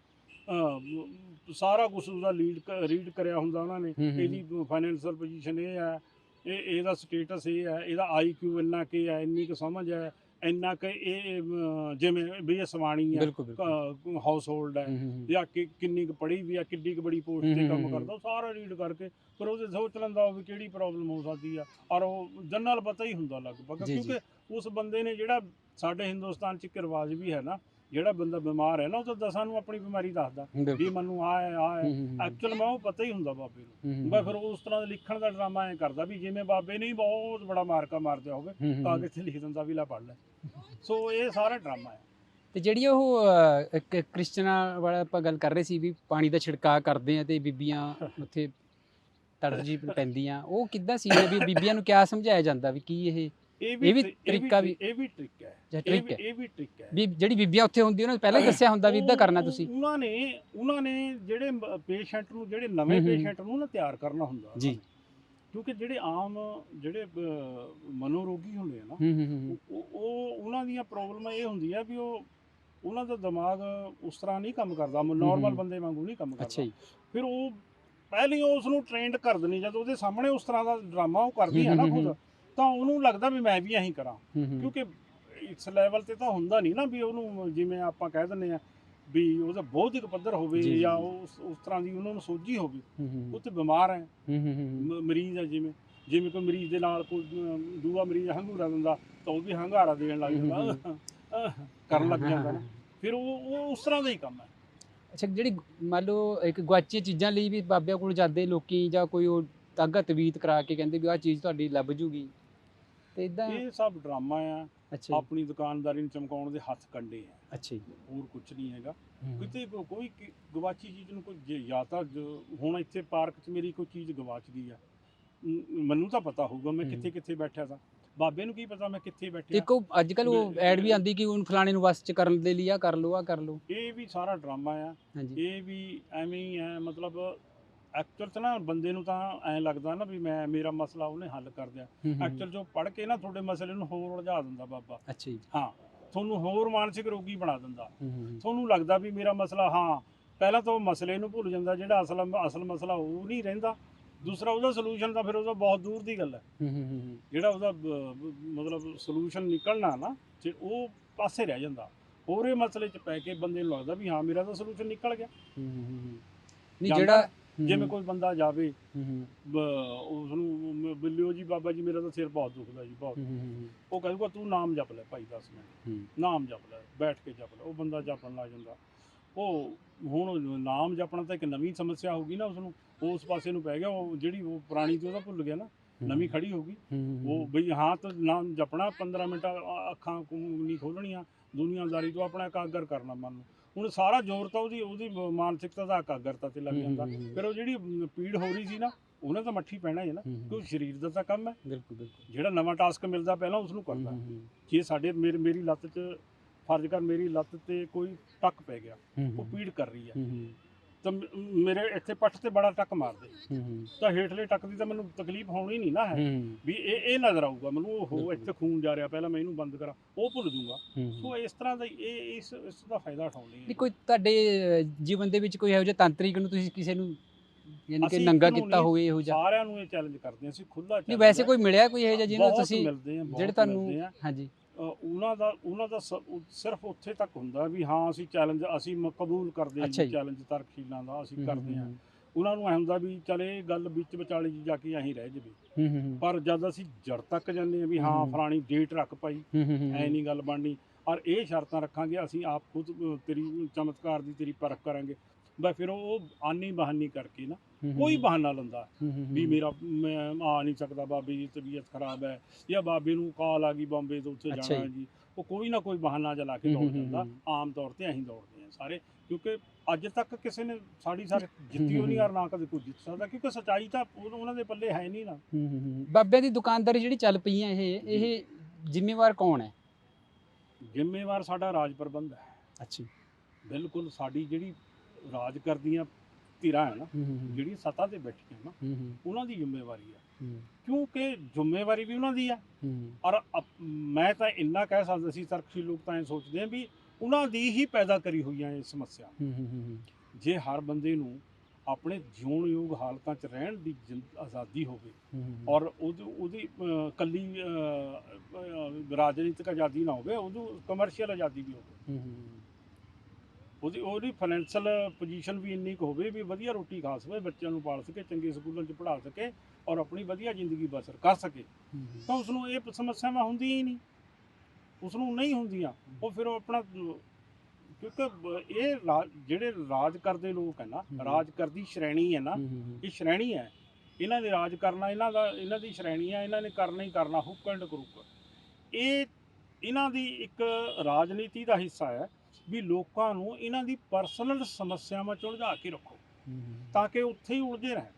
ਸਾਰਾ ਕੁਝ ਉਹਦਾ ਲੀਡ ਰੀਡ ਕਰਿਆ ਹੁੰਦਾ ਉਹਨਾਂ ਨੇ। ਇਹਦੀ ਫਾਈਨੈਂਸ਼ੀਅਲ ਪੋਜੀਸ਼ਨ ਇਹ ਹੈ। ਇਹ ਇਹਦਾ ਸਟੇਟਸ ਇਹ ਹੈ। ਇਹਦਾ ਆਈਕਿਊ ਇੰਨਾ ਕੀ ਹੈ ਇੰਨੀ ਕੁ ਸਮਝ ਹੈ। ਇੰਨਾ ਕਿ ਇਹ ਅਮ, ਜਿਵੇਂ ਵੀ ਇਹ ਸਵਾਣੀ ਬਿਲਕੁਲ ਬਿਲਕੁਲ ਹਾਊਸ ਹੋਲਡ ਹੈ। ਜਾਂ ਕਿ ਕਿੰਨੀ ਕੁ ਪੜ੍ਹੀ ਵੀ ਆ ਕਿੱਡੀ ਕੁ ਬੜੀ ਪੋਸਟ ਤੇ ਕੰਮ ਕਰਦਾ ਉਹ ਸਾਰਾ ਰੀਡ ਕਰਕੇ ਪਰ ਉਹਦੇ ਸੋਚ ਲੈਂਦਾ ਉਹ ਵੀ ਕਿਹੜੀ ਪ੍ਰੋਬਲਮ ਹੋ ਸਕਦੀ ਆ ਔਰ ਉਹ ਜਨਰਲ ਪਤਾ ਹੀ ਹੁੰਦਾ ਲਗਭਗ ਜੀ, ਜੀ। ਕਿਉਂਕਿ ਉਸ ਬੰਦੇ ਨੇ ਜਿਹੜਾ ਸਾਡੇ ਹਿੰਦੁਸਤਾਨ 'ਚ ਇੱਕ ਰਿਵਾਜ ਵੀ ਹੈ ਨਾ ਜਿਹੜਾ ਬੰਦਾ ਬਿਮਾਰ ਹੈ ਨਾ ਉਹ ਤਾਂ ਦਸਾਂ ਨੂੰ ਆਪਣੀ ਬਿਮਾਰੀ ਦੱਸਦਾ। ਵੀ ਮੈਨੂੰ ਆ ਹੈ ਆ ਹੈ। ਐਕਚੁਅਲ ਮੈਂ ਉਹ ਪਤਾ ਹੀ ਹੁੰਦਾ ਬਾਬੇ ਨੂੰ। ਮੈਂ ਫਿਰ ਉਸ ਤਰ੍ਹਾਂ ਦੇ ਲਿਖਣ ਦਾ ਡਰਾਮਾ ਐ ਕਰਦਾ ਵੀ ਜਿਵੇਂ ਬਾਬੇ ਨੇ ਹੀ ਬਹੁਤ ਬੜਾ ਮਾਰਕਾ ਮਾਰਦਿਆ ਹੋਵੇ। ਕਾਗਜ਼ ਤੇ ਲਿਖ ਦਿੰਦਾ ਵੀ ਲੈ ਪੜ ਲੈ। ਸੋ ਇਹ ਸਾਰਾ ਡਰਾਮਾ ਹੈ। ਤੇ ਜਿਹੜੀ ਉਹ ਕ੍ਰਿਸਚਨਾਂ ਵਾਲਾ ਆਪਾਂ ਗੱਲ ਕਰ ਰਹੇ ਸੀ ਵੀ ਪਾਣੀ ਦਾ ਛਿੜਕਾਅ ਕਰਦੇ ਆ ਤੇ ਬੀਬੀਆਂ ਉੱਥੇ ਤੜਫ ਜੀ ਪੈਂਦੀਆਂ ਉਹ ਕਿੱਦਾਂ ਸੀ ਵੀ ਬੀਬੀਆਂ ਨੂੰ ਕਿਆ ਸਮਝਾਇਆ ਜਾਂਦਾ ਵੀ ਕੀ ਇਹ ਇਹ ਵੀ ਤਰੀਕਾ ਵੀ- ਇਹ ਵੀ ਟ੍ਰਿਕ ਹੈ। ਇਹ ਵੀ ਹੈ। ਇਹ ਵੀ ਟ੍ਰਿਕ ਹੈ। ਵੀ ਜਿਹੜੀ ਬੀਬੀਆਂ ਉੱਥੇ ਹੁੰਦੀਆਂ ਉਹਨਾਂ ਨੂੰ ਪਹਿਲਾਂ ਹੀ ਦੱਸਿਆ ਹੁੰਦਾ ਵੀ ਇਦਾਂ ਕਰਨਾ ਤੁਸੀਂ। ਉਹਨਾਂ ਨੇ ਉਹਨਾਂ ਨੇ ਜਿਹੜੇ ਪੇਸ਼ੈਂਟ ਨੂੰ ਜਿਹੜੇ ਨਵੇਂ। ਪੇਸ਼ੈਂਟ ਨੂੰ ਨਾ ਤਿਆਰ ਕਰਨਾ ਹੁੰਦਾ ਜੀ। ਕਿਉਂਕਿ ਜਿਹੜੇ ਆਮ ਜਿਹੜੇ ਮਨੋਰੋਗੀ ਹੁੰਦੇ ਆ ਨਾ ਉਹ ਉਹ- ਉਹਨਾਂ ਦੀਆਂ ਪ੍ਰੋਬਲਮਾਂ ਇਹ ਹੁੰਦੀਆਂ ਵੀ ਉਹ ਉਹਨਾਂ ਦਾ ਦਿਮਾਗ ਉਸ ਤਰ੍ਹਾਂ ਨਹੀਂ ਕੰਮ ਕਰਦਾ ਨਾਰਮਲ। ਬੰਦੇ ਵਾਂਗੂ ਨਹੀਂ ਕੰਮ ਅੱਛਾ ਕਰਦਾ ਜੀ। ਫਿਰ ਉਹ ਪਹਿਲੀ ਉਸ ਨੂੰ ਟ੍ਰੇਨਡ ਕਰ ਦੇਣੀ ਜਦੋਂ ਉਹਦੇ ਸਾਹਮਣੇ ਉਸ ਤਰ੍ਹਾਂ ਦਾ ਡਰਾਮਾ ਉਹ ਕਰਦੀ ਹੈ ਨਾ ਖੁਦ। ਤਾਂ ਉਹਨੂੰ ਲੱਗਦਾ ਵੀ ਮੈਂ ਵੀ ਐਂ ਕਰਾਂ। ਕਿਉਂਕਿ ਇਸ ਲੈਵਲ ਤੇ ਤਾਂ ਹੁੰਦਾ ਨਹੀਂ ਨਾ ਵੀ ਉਹਨੂੰ ਜਿਵੇਂ ਆਪਾਂ ਕਹਿ ਦਿੰਦੇ ਆ ਵੀ ਉਹਦਾ ਬੌਧਿਕ ਪੱਧਰ ਹੋਵੇ ਜੀ। ਉਸ ਉਸ ਤਰ੍ਹਾਂ ਦੀ ਉਹਨਾਂ ਨੂੰ ਸੋਝੀ ਹੋਵੇ ਉਹ ਤੇ ਬਿਮਾਰ ਹੈ। ਮਰੀਜ਼ ਹੈ ਜਿਵੇਂ ਜਿਵੇਂ ਕੋਈ ਮਰੀਜ਼ ਦੇ ਨਾਲ ਕੋਈ ਦੂਆ ਮਰੀਜ਼ ਹੰਗੂਰਾ ਦਿੰਦਾ ਤਾਂ ਉਹ ਵੀ ਹੰਗਾਰਾ ਦੇਣ ਲੱਗ ਜਾਂਦਾ। ਕਰਨ ਲੱਗ ਜਾਂਦਾ ਨਾ। ਫਿਰ ਉਹ ਉਹ ਉਸ ਤਰ੍ਹਾਂ ਦਾ ਹੀ ਕੰਮ ਹੈ। ਅੱਛਾ ਜਿਹੜੀ ਮੰਨ ਲਓ ਇੱਕ ਗਵਾਚੀਆਂ ਚੀਜ਼ਾਂ ਲਈ ਵੀ ਬਾਬਿਆਂ ਕੋਲ ਜਾਂਦੇ ਲੋਕੀ ਜਾਂ ਕੋਈ ਉਹ ਤਾਗਾ ਤਵੀਤ ਕਰਾ ਕੇ ਕਹਿੰਦੇ ਵੀ ਆਹ ਚੀਜ਼ ਤੁਹਾਡੀ ਲੱਭ ਜੂਗੀ। ਤੇ ਇਦਾਂ ਇਹ ਸਭ ਡਰਾਮਾ ਆ। ਅੱਛਾ ਜੀ। ਆਪਣੀ ਦੁਕਾਨਦਾਰੀ ਨੂੰ ਚਮਕਾਉਣ ਦੇ ਹੱਥ ਕੰਡੇ ਆ। ਅੱਛਾ ਜੀ। ਹੋਰ ਕੁਝ ਨਹੀਂ ਹੈਗਾ। ਹੂੰ, ਕਿਤੇ ਕੋ- ਕੋਈ ਕੀ- ਗਵਾਚੀ ਚੀਜ਼ ਨੂੰ ਕੋਈ ਜੇ ਜਾਂ ਤਾਂ ਜੋ- ਹੁਣ ਇੱਥੇ ਪਾਰਕ 'ਚ ਮੇਰੀ ਕੋਈ ਚੀਜ਼ ਗਵਾਚ ਗਈ ਆ। ਮ- ਮੈਨੂੰ ਤਾਂ ਪਤਾ ਹੋਊਗਾ ਮੈਂ ਹੂੰ। ਕਿੱਥੇ ਕਿੱਥੇ ਬੈਠਾ ਸਾਂ। ਬਾਬੇ ਨੂੰ ਕੀ ਪਤਾ ਮੈਂ ਕਿੱਥੇ ਬੈਠਿਆ। ਇੱਕ ਉਹ ਅੱਜ ਕੱਲ ਉਹ ਐਡ ਵੀ ਆਂਦੀ ਕਿ ਹੁਣ ਫਲਾਣੇ ਨੂੰ ਵਸ ਚ ਕਰਨ ਦੇ ਲਈ ਆ ਕਰ ਲਓ ਆ ਕਰ ਲਓ। ਇਹ ਵੀ ਸਾਰਾ ਡਰਾਮਾ ਆ। ਹਾਂਜੀ। ਇਹ ਵੀ ਐਵੇਂ ਹੀ ਹੈ ਮਤਲਬ ਐਕਚੁਅਲ 'ਚ ਨਾ ਬੰਦੇ ਨੂੰ ਤਾਂ ਐਂ ਲੱਗਦਾ ਨਾ ਵੀ ਮੈਂ ਮੇਰਾ ਮਸਲਾ ਉਹਨੇ ਹੱਲ ਕਰ ਦਿਆ। ਐਕਚੁਅਲ ਜੋ ਪੜ੍ਹ ਕੇ ਨਾ ਤੁਹਾਡੇ ਮਸਲੇ ਨੂੰ ਹੋਰ ਉਲਝਾ ਦਿੰਦਾ ਬਾਬਾ। ਅੱਛਾ ਜੀ। ਹਾਂ ਤੁਹਾਨੂੰ ਹੋਰ ਮਾਨਸਿਕ ਰੋਗੀ ਬਣਾ ਦਿੰਦਾ। ਤੁਹਾਨੂੰ ਲੱਗਦਾ ਵੀ ਮੇਰਾ ਮਸਲਾ ਹਾਂ ਪਹਿਲਾਂ ਤਾਂ ਉਹ ਮਸਲੇ ਨੂੰ ਭੁੱਲ ਜਾਂਦਾ ਜਿਹੜਾ ਅਸਲ ਅਸਲ ਮਸਲਾ ਉਹ ਨਹੀਂ ਰਹਿੰਦਾ। ਦੂਸਰਾ ਉਹਦਾ ਸੋਲੂਸ਼ਨ ਤਾਂ ਫਿਰ ਉਹਦਾ ਬਹੁਤ ਦੂਰ ਦੀ ਗੱਲ ਹੈ। ਜਿਹੜਾ ਉਹਦਾ ਮਤਲਬ ਸੋਲੂਸ਼ਨ ਨਿਕਲਣਾ ਨਾ ਤੇ ਉਹ ਪਾਸੇ ਰਹਿ ਜਾਂਦਾ। ਹੋਰੇ ਮਸਲੇ 'ਚ ਪੈ ਕੇ ਬੰਦੇ ਨੂੰ ਲੱਗਦਾ ਵੀ ਹਾਂ ਮੇਰਾ ਤਾਂ ਸੋਲੂਸ਼ਨ ਨਿਕਲ ਗਿਆ। ਨਹੀਂ ਜਿਹੜਾ ਜਿਵੇਂ ਕੋਈ ਬੰਦਾ ਜਾਵੇ ਉਸ ਨੂੰ ਬਿੱਲਿਓ ਜੀ ਬਾਬਾ ਜੀ ਮੇਰਾ ਤਾਂ ਸਿਰ ਬਹੁਤ ਦੁਖਦਾ ਜੀ ਬਹੁਤ। ਉਹ ਕਹੂਗਾ ਤੂੰ ਨਾਮ ਜਪ ਲੈ ਭਾਈ 10 ਮਿੰਟ ਨਾਮ ਜਪ ਲੈ ਬੈਠ ਕੇ ਜਪ ਲੈ। ਉਹ ਬੰਦਾ ਜਪਣ ਲੱਗ ਜਾਂਦਾ। ਉਹ ਹੁਣ ਨਾਮ ਜਪਣਾ ਤਾਂ ਇੱਕ ਨਵੀਂ ਸਮੱਸਿਆ ਹੋਊਗੀ ਨਾ ਉਸ ਨੂੰ ਉਸ ਪਾਸੇ ਨੂੰ ਪੈ ਗਿਆ ਉਹ ਜਿਹੜੀ ਉਹ ਪੁਰਾਣੀ ਤੇ ਉਹਦਾ ਭੁੱਲ ਗਿਆ ਨਾ। ਨਵੀਂ ਖੜੀ ਹੋਊਗੀ ਹੂੰ, ਹੂੰ, ਉਹ ਬਈ ਹਾਂ ਤਾਂ ਨਾਮ ਜਪਣਾ 15 ਮਿੰਟ ਅੱਖਾਂ ਨਹੀਂ ਖੋਲਣੀਆਂ ਦੁਨੀਆਦਾਰੀ ਤੋਂ ਆਪਣਾ ਇਕਾਗਰ ਕਰਨਾ ਮਨ ਨੂੰ। ਹੁਣ ਸਾਰਾ ਜ਼ੋਰ ਤਾਂ ਉਹਦੀ ਉਹਦੀ ਮਾਨਸਿਕਤਾ ਦਾ ਇਕਾਗਰਤਾ ਤੇ ਲੱਗ ਜਾਂਦਾ। ਫਿਰ ਉਹ ਜਿਹੜੀ ਪੀੜ ਹੋ ਰਹੀ ਸੀ ਨਾ ਉਹਨੇ ਤਾਂ ਮੱਠੀ ਪੈਣਾ ਹੀ ਨਾ ਕਿਉਂਕਿ ਸਰੀਰ ਦਾ ਤਾਂ ਕੰਮ ਹੈ। ਬਿਲਕੁਲ ਬਿਲਕੁਲ। ਜਿਹੜਾ ਨਵਾਂ ਟਾਸਕ ਮਿਲਦਾ ਪਹਿਲਾਂ ਉਸ ਨੂੰ ਕਰਦਾ। ਜੇ ਸਾਡੇ ਮੇਰੀ ਮੇਰੀ ਲੱਤ 'ਚ ਫਰਜ਼ ਕਰ ਮੇਰੀ ਲੱਤ ਤੇ ਕੋਈ ਟੱਕ ਪੈ ਗਿਆ ਉਹ ਪੀੜ ਕਰ ਰਹੀ ਹੂੰ, ਤਾਂ ਮੇਰੇ ਇੱਥੇ ਪੱਟ ਤੇ ਬੜਾ ਟੱਕ ਮਾਰਦੇ। ਤਾਂ ਹੇਠਲੇ ਟੱਕ ਦੀ ਤਾਂ ਮੈਨੂੰ ਤਕਲੀਫ ਹੋਣੀ ਨਹੀਂ ਨਾ ਹੈ। ਵੀ ਇਹ ਇਹ ਨਜ਼ਰ ਆਊਗਾ ਮੈਨੂੰ ਉਹ। ਇੱਥੇ ਖੂਨ ਜਾ ਰਿਹਾ ਪਹਿਲਾਂ ਮੈਂ ਇਹਨੂੰ ਬੰਦ ਕਰਾਂ ਉਹ ਭੁੱਲ ਜੂਗਾ ਸੋ ਇਸ ਤਰ੍ਹਾਂ ਦਾ ਇਹ ਇਸ ਇਸ ਦਾ ਫਾਇਦਾ ਉਠਾਉਂਦੇ ਨਹੀਂ ਕੋਈ ਤੁਹਾਡੇ ਜੀਵਨ ਦੇ ਵਿੱਚ ਕੋਈ ਇਹੋ ਜਿਹਾ ਤਾਂਤਰਿਕ ਨੂੰ ਤੁਸੀਂ ਕਿਸੇ ਨੂੰ ਯਾਨੀ ਕਿ ਨੰਗਾ ਕੀਤਾ ਹੋਵੇ ਇਹੋ ਜਿਹਾ? ਸਾਰਿਆਂ ਨੂੰ ਇਹ ਚੈਲੰਜ ਕਰਦੇ ਅਸੀਂ ਖੁੱਲਾ ਨਹੀਂ ਵੈਸੇ ਕੋਈ ਮਿਲਿਆ ਕੋਈ ਇਹੋ ਜਿਹਾ ਜਿਹਨੂੰ ਤੁਸੀਂ? ਜਿਹੜੇ ਤੁਹਾਨੂੰ। ਹਾਂਜੀ। ਉਹਨਾਂ ਦਾ ਉਹਨਾਂ ਦਾ ਸਿਰਫ ਉੱਥੇ ਤੱਕ ਹੁੰਦਾ ਵੀ ਹਾਂ ਅਸੀਂ ਚੈਲੰਜ ਅਸੀਂ ਕਬੂਲ ਕਰਦੇ ਹਾਂ। ਚੈਲੰਜ ਤਰਕਸ਼ੀਲਾਂ ਦਾ ਅਸੀਂ ਕਰਦੇ ਹਾਂ ਉਹਨਾਂ ਨੂੰ ਐ ਹੁੰਦਾ ਵੀ ਚਲ ਇਹ ਗੱਲ ਵਿੱਚ ਵਿਚਾਲੇ ਜੀ ਜਾ ਕੇ ਅਸੀਂ ਰਹਿ ਜਵੇ। ਪਰ ਜਦ ਅਸੀਂ ਜੜ ਤੱਕ ਜਾਂਦੇ ਹਾਂ ਵੀ ਹਾਂ। ਫਲਾਣੀ ਡੇਟ ਰੱਖ ਪਾਈ ਐ ਨਹੀਂ ਗੱਲ ਬਣਨੀ। ਔਰ ਇਹ ਸ਼ਰਤਾਂ ਰੱਖਾਂਗੇ ਅਸੀਂ ਆਪ ਖੁਦ ਤੇਰੀ ਚਮਤਕਾਰ ਦੀ ਤੇਰੀ ਪਰਖ ਕਰਾਂਗੇ। ਬਸ ਫਿਰ ਉਹ ਆਨੀ ਬਹਾਨੀ ਕਰਕੇ ਨਾ ਕੋਈ ਬਹਾਨਾ ਲੰਦਾ ਵੀ ਮੇਰਾ ਮੈਂ ਆ ਨਹੀਂ ਸਕਦਾ ਬਾਬੇ ਦੀ ਤਬੀਅਤ ਖਰਾਬ ਹੈ ਜਾਂ ਬਾਬੇ ਨੂੰ ਕਾਲ ਆ ਗਈ ਬੰਬੇ ਤੋਂ ਉੱਥੇ ਜਾਣਾ ਜੀ। ਜੀ। ਉਹ ਕੋਈ ਨਾ ਕੋਈ ਬਹਾਨਾ ਜਿਹਾ ਲਾ ਕੇ ਦੌੜ ਜਾਂਦਾ। ਆਮ ਤੌਰ ਤੇ ਅਸੀਂ ਦੌੜਦੇ ਹਾਂ ਸਾਰੇ। ਕਿਉਂਕਿ ਅੱਜ ਤੱਕ ਕਿਸੇ ਨੇ ਸਾਡੀ ਸਾਰੇ ਜਿੱਤੀ ਹੂੰ, ਹੋ ਨਹੀਂ ਹੂੰ। ਔਰ ਨਾ ਕਦੇ ਕੋਈ ਜਿੱਤ ਸਕਦਾ। ਕਿਉਂਕਿ ਸਚਾਈ ਤਾਂ ਉਹ- ਉਹਨਾਂ ਦੇ ਪੱਲੇ ਹੈ ਨਹੀਂ ਨਾ। ਬਾਬਿਆਂ ਦੀ ਦੁਕਾਨਦਾਰੀ ਜਿਹੜੀ ਚੱਲ ਪਈ ਹੈ ਇਹ ਇਹ ਜ਼ਿੰਮੇਵਾਰ ਕੌਣ ਹੈ? ਜ਼ਿੰਮੇਵਾਰ ਸਾਡਾ ਰਾਜ ਪ੍ਰਬੰਧ ਹੈ। ਅੱਛਾ ਬਿਲਕੁਲ ਸਾਡੀ ਜਿਹੜੀ ਰਾਜ ਕਰਦੀਆਂ ਧਿਰਾਂ ਹੈ ਨਾ ਜਿਹੜੀ ਸੱਤਾ ਤੇ ਬੈਠੀਆਂ ਨਾ ਉਹਨਾਂ ਦੀ ਜ਼ਿੰਮੇਵਾਰੀ ਹੈ ਹੂੰ, ਕਿਉਂਕਿ ਜ਼ਿੰਮੇਵਾਰੀ ਵੀ ਉਹਨਾਂ ਦੀ ਆ। ਹੂੰ, ਔਰ ਮੈਂ ਤਾਂ ਇੰਨਾ ਕਹਿ ਸਕਦਾ ਸੀ ਤਰਕਸ਼ੀ ਲੋਕ ਤਾਂ ਇਹ ਸੋਚਦੇ ਆ ਵੀ ਉਹਨਾਂ ਦੀ ਹੀ ਪੈਦਾ ਕਰੀ ਹੋਈਆਂ ਇਹ ਸਮੱਸਿਆ। ਜੇ ਹਰ ਬੰਦੇ ਨੂੰ ਆਪਣੇ ਜਿਉਣ ਯੋਗ ਹਾਲਤਾਂ 'ਚ ਰਹਿਣ ਦੀ ਜਿੰਦ- ਆਜ਼ਾਦੀ ਹੋਵੇ ਔਰ ਉਹਦੀ ਕੱਲੀ ਰਾਜਨੀਤਿਕ ਆਜ਼ਾਦੀ ਨਾ ਹੋਵੇ ਉਹਨੂੰ ਕਮਰਸ਼ੀਅਲ ਆਜ਼ਾਦੀ ਵੀ ਹੋਵੇ। ਉਹਦੀ ਉਹਦੀ ਫਾਈਨੈਂਸ਼ੀਅਲ ਪੋਜੀਸ਼ਨ ਵੀ ਇੰਨੀ ਕੁ ਹੋਵੇ ਵੀ ਵਧੀਆ ਰੋਟੀ ਖਾ ਸਕੇ ਬੱਚਿਆਂ ਨੂੰ ਪਾਲ ਸਕੇ ਚੰਗੇ ਸਕੂਲਾਂ 'ਚ ਪੜ੍ਹਾ ਸਕੇ ਔਰ ਆਪਣੀ ਵਧੀਆ ਜ਼ਿੰਦਗੀ ਬਸਰ ਕਰ ਸਕੇ। ਤਾਂ ਉਸ ਨੂੰ ਇਹ ਸਮੱਸਿਆਵਾਂ ਹੁੰਦੀਆਂ ਹੀ ਨਹੀਂ। ਉਸ ਨੂੰ ਨਹੀਂ ਹੁੰਦੀਆਂ ਉਹ ਫਿਰ ਉਹ ਆਪਣਾ ਕਿਉਂਕਿ ਇਹ ਜਿਹੜੇ ਰਾਜ ਕਰਦੇ ਲੋਕ ਹੈ ਨਾ। ਰਾਜ ਕਰਦੀ ਸ਼੍ਰੇਣੀ ਹੈ ਨਾ ਇਹ ਸ਼੍ਰੇਣੀ ਹੈ। ਇਹਨਾਂ ਨੇ ਰਾਜ ਕਰਨਾ ਇਹਨਾਂ ਦਾ ਇਹਨਾਂ ਦੀ ਸ਼੍ਰੇਣੀ ਹੈ ਇਹਨਾਂ ਨੇ ਕਰਨਾ ਹੀ ਕਰਨਾ ਹੁੱਕ ਐਂਡ ਕਰੂਕ। ਇਹ ਇਹਨਾਂ ਦੀ ਇੱਕ ਰਾਜਨੀਤੀ ਦਾ ਹਿੱਸਾ ਹੈ। ਵੀ ਲੋਕਾਂ ਨੂੰ ਇਹਨਾਂ ਦੀ ਪਰਸਨਲ ਸਮੱਸਿਆਵਾਂ ਚ ਉਲਝਾ ਕੇ ਰੱਖੋ। ਤਾਂ ਕਿ ਉੱਥੇ ਹੀ ਉਲਝੇ ਰਹਿਣ।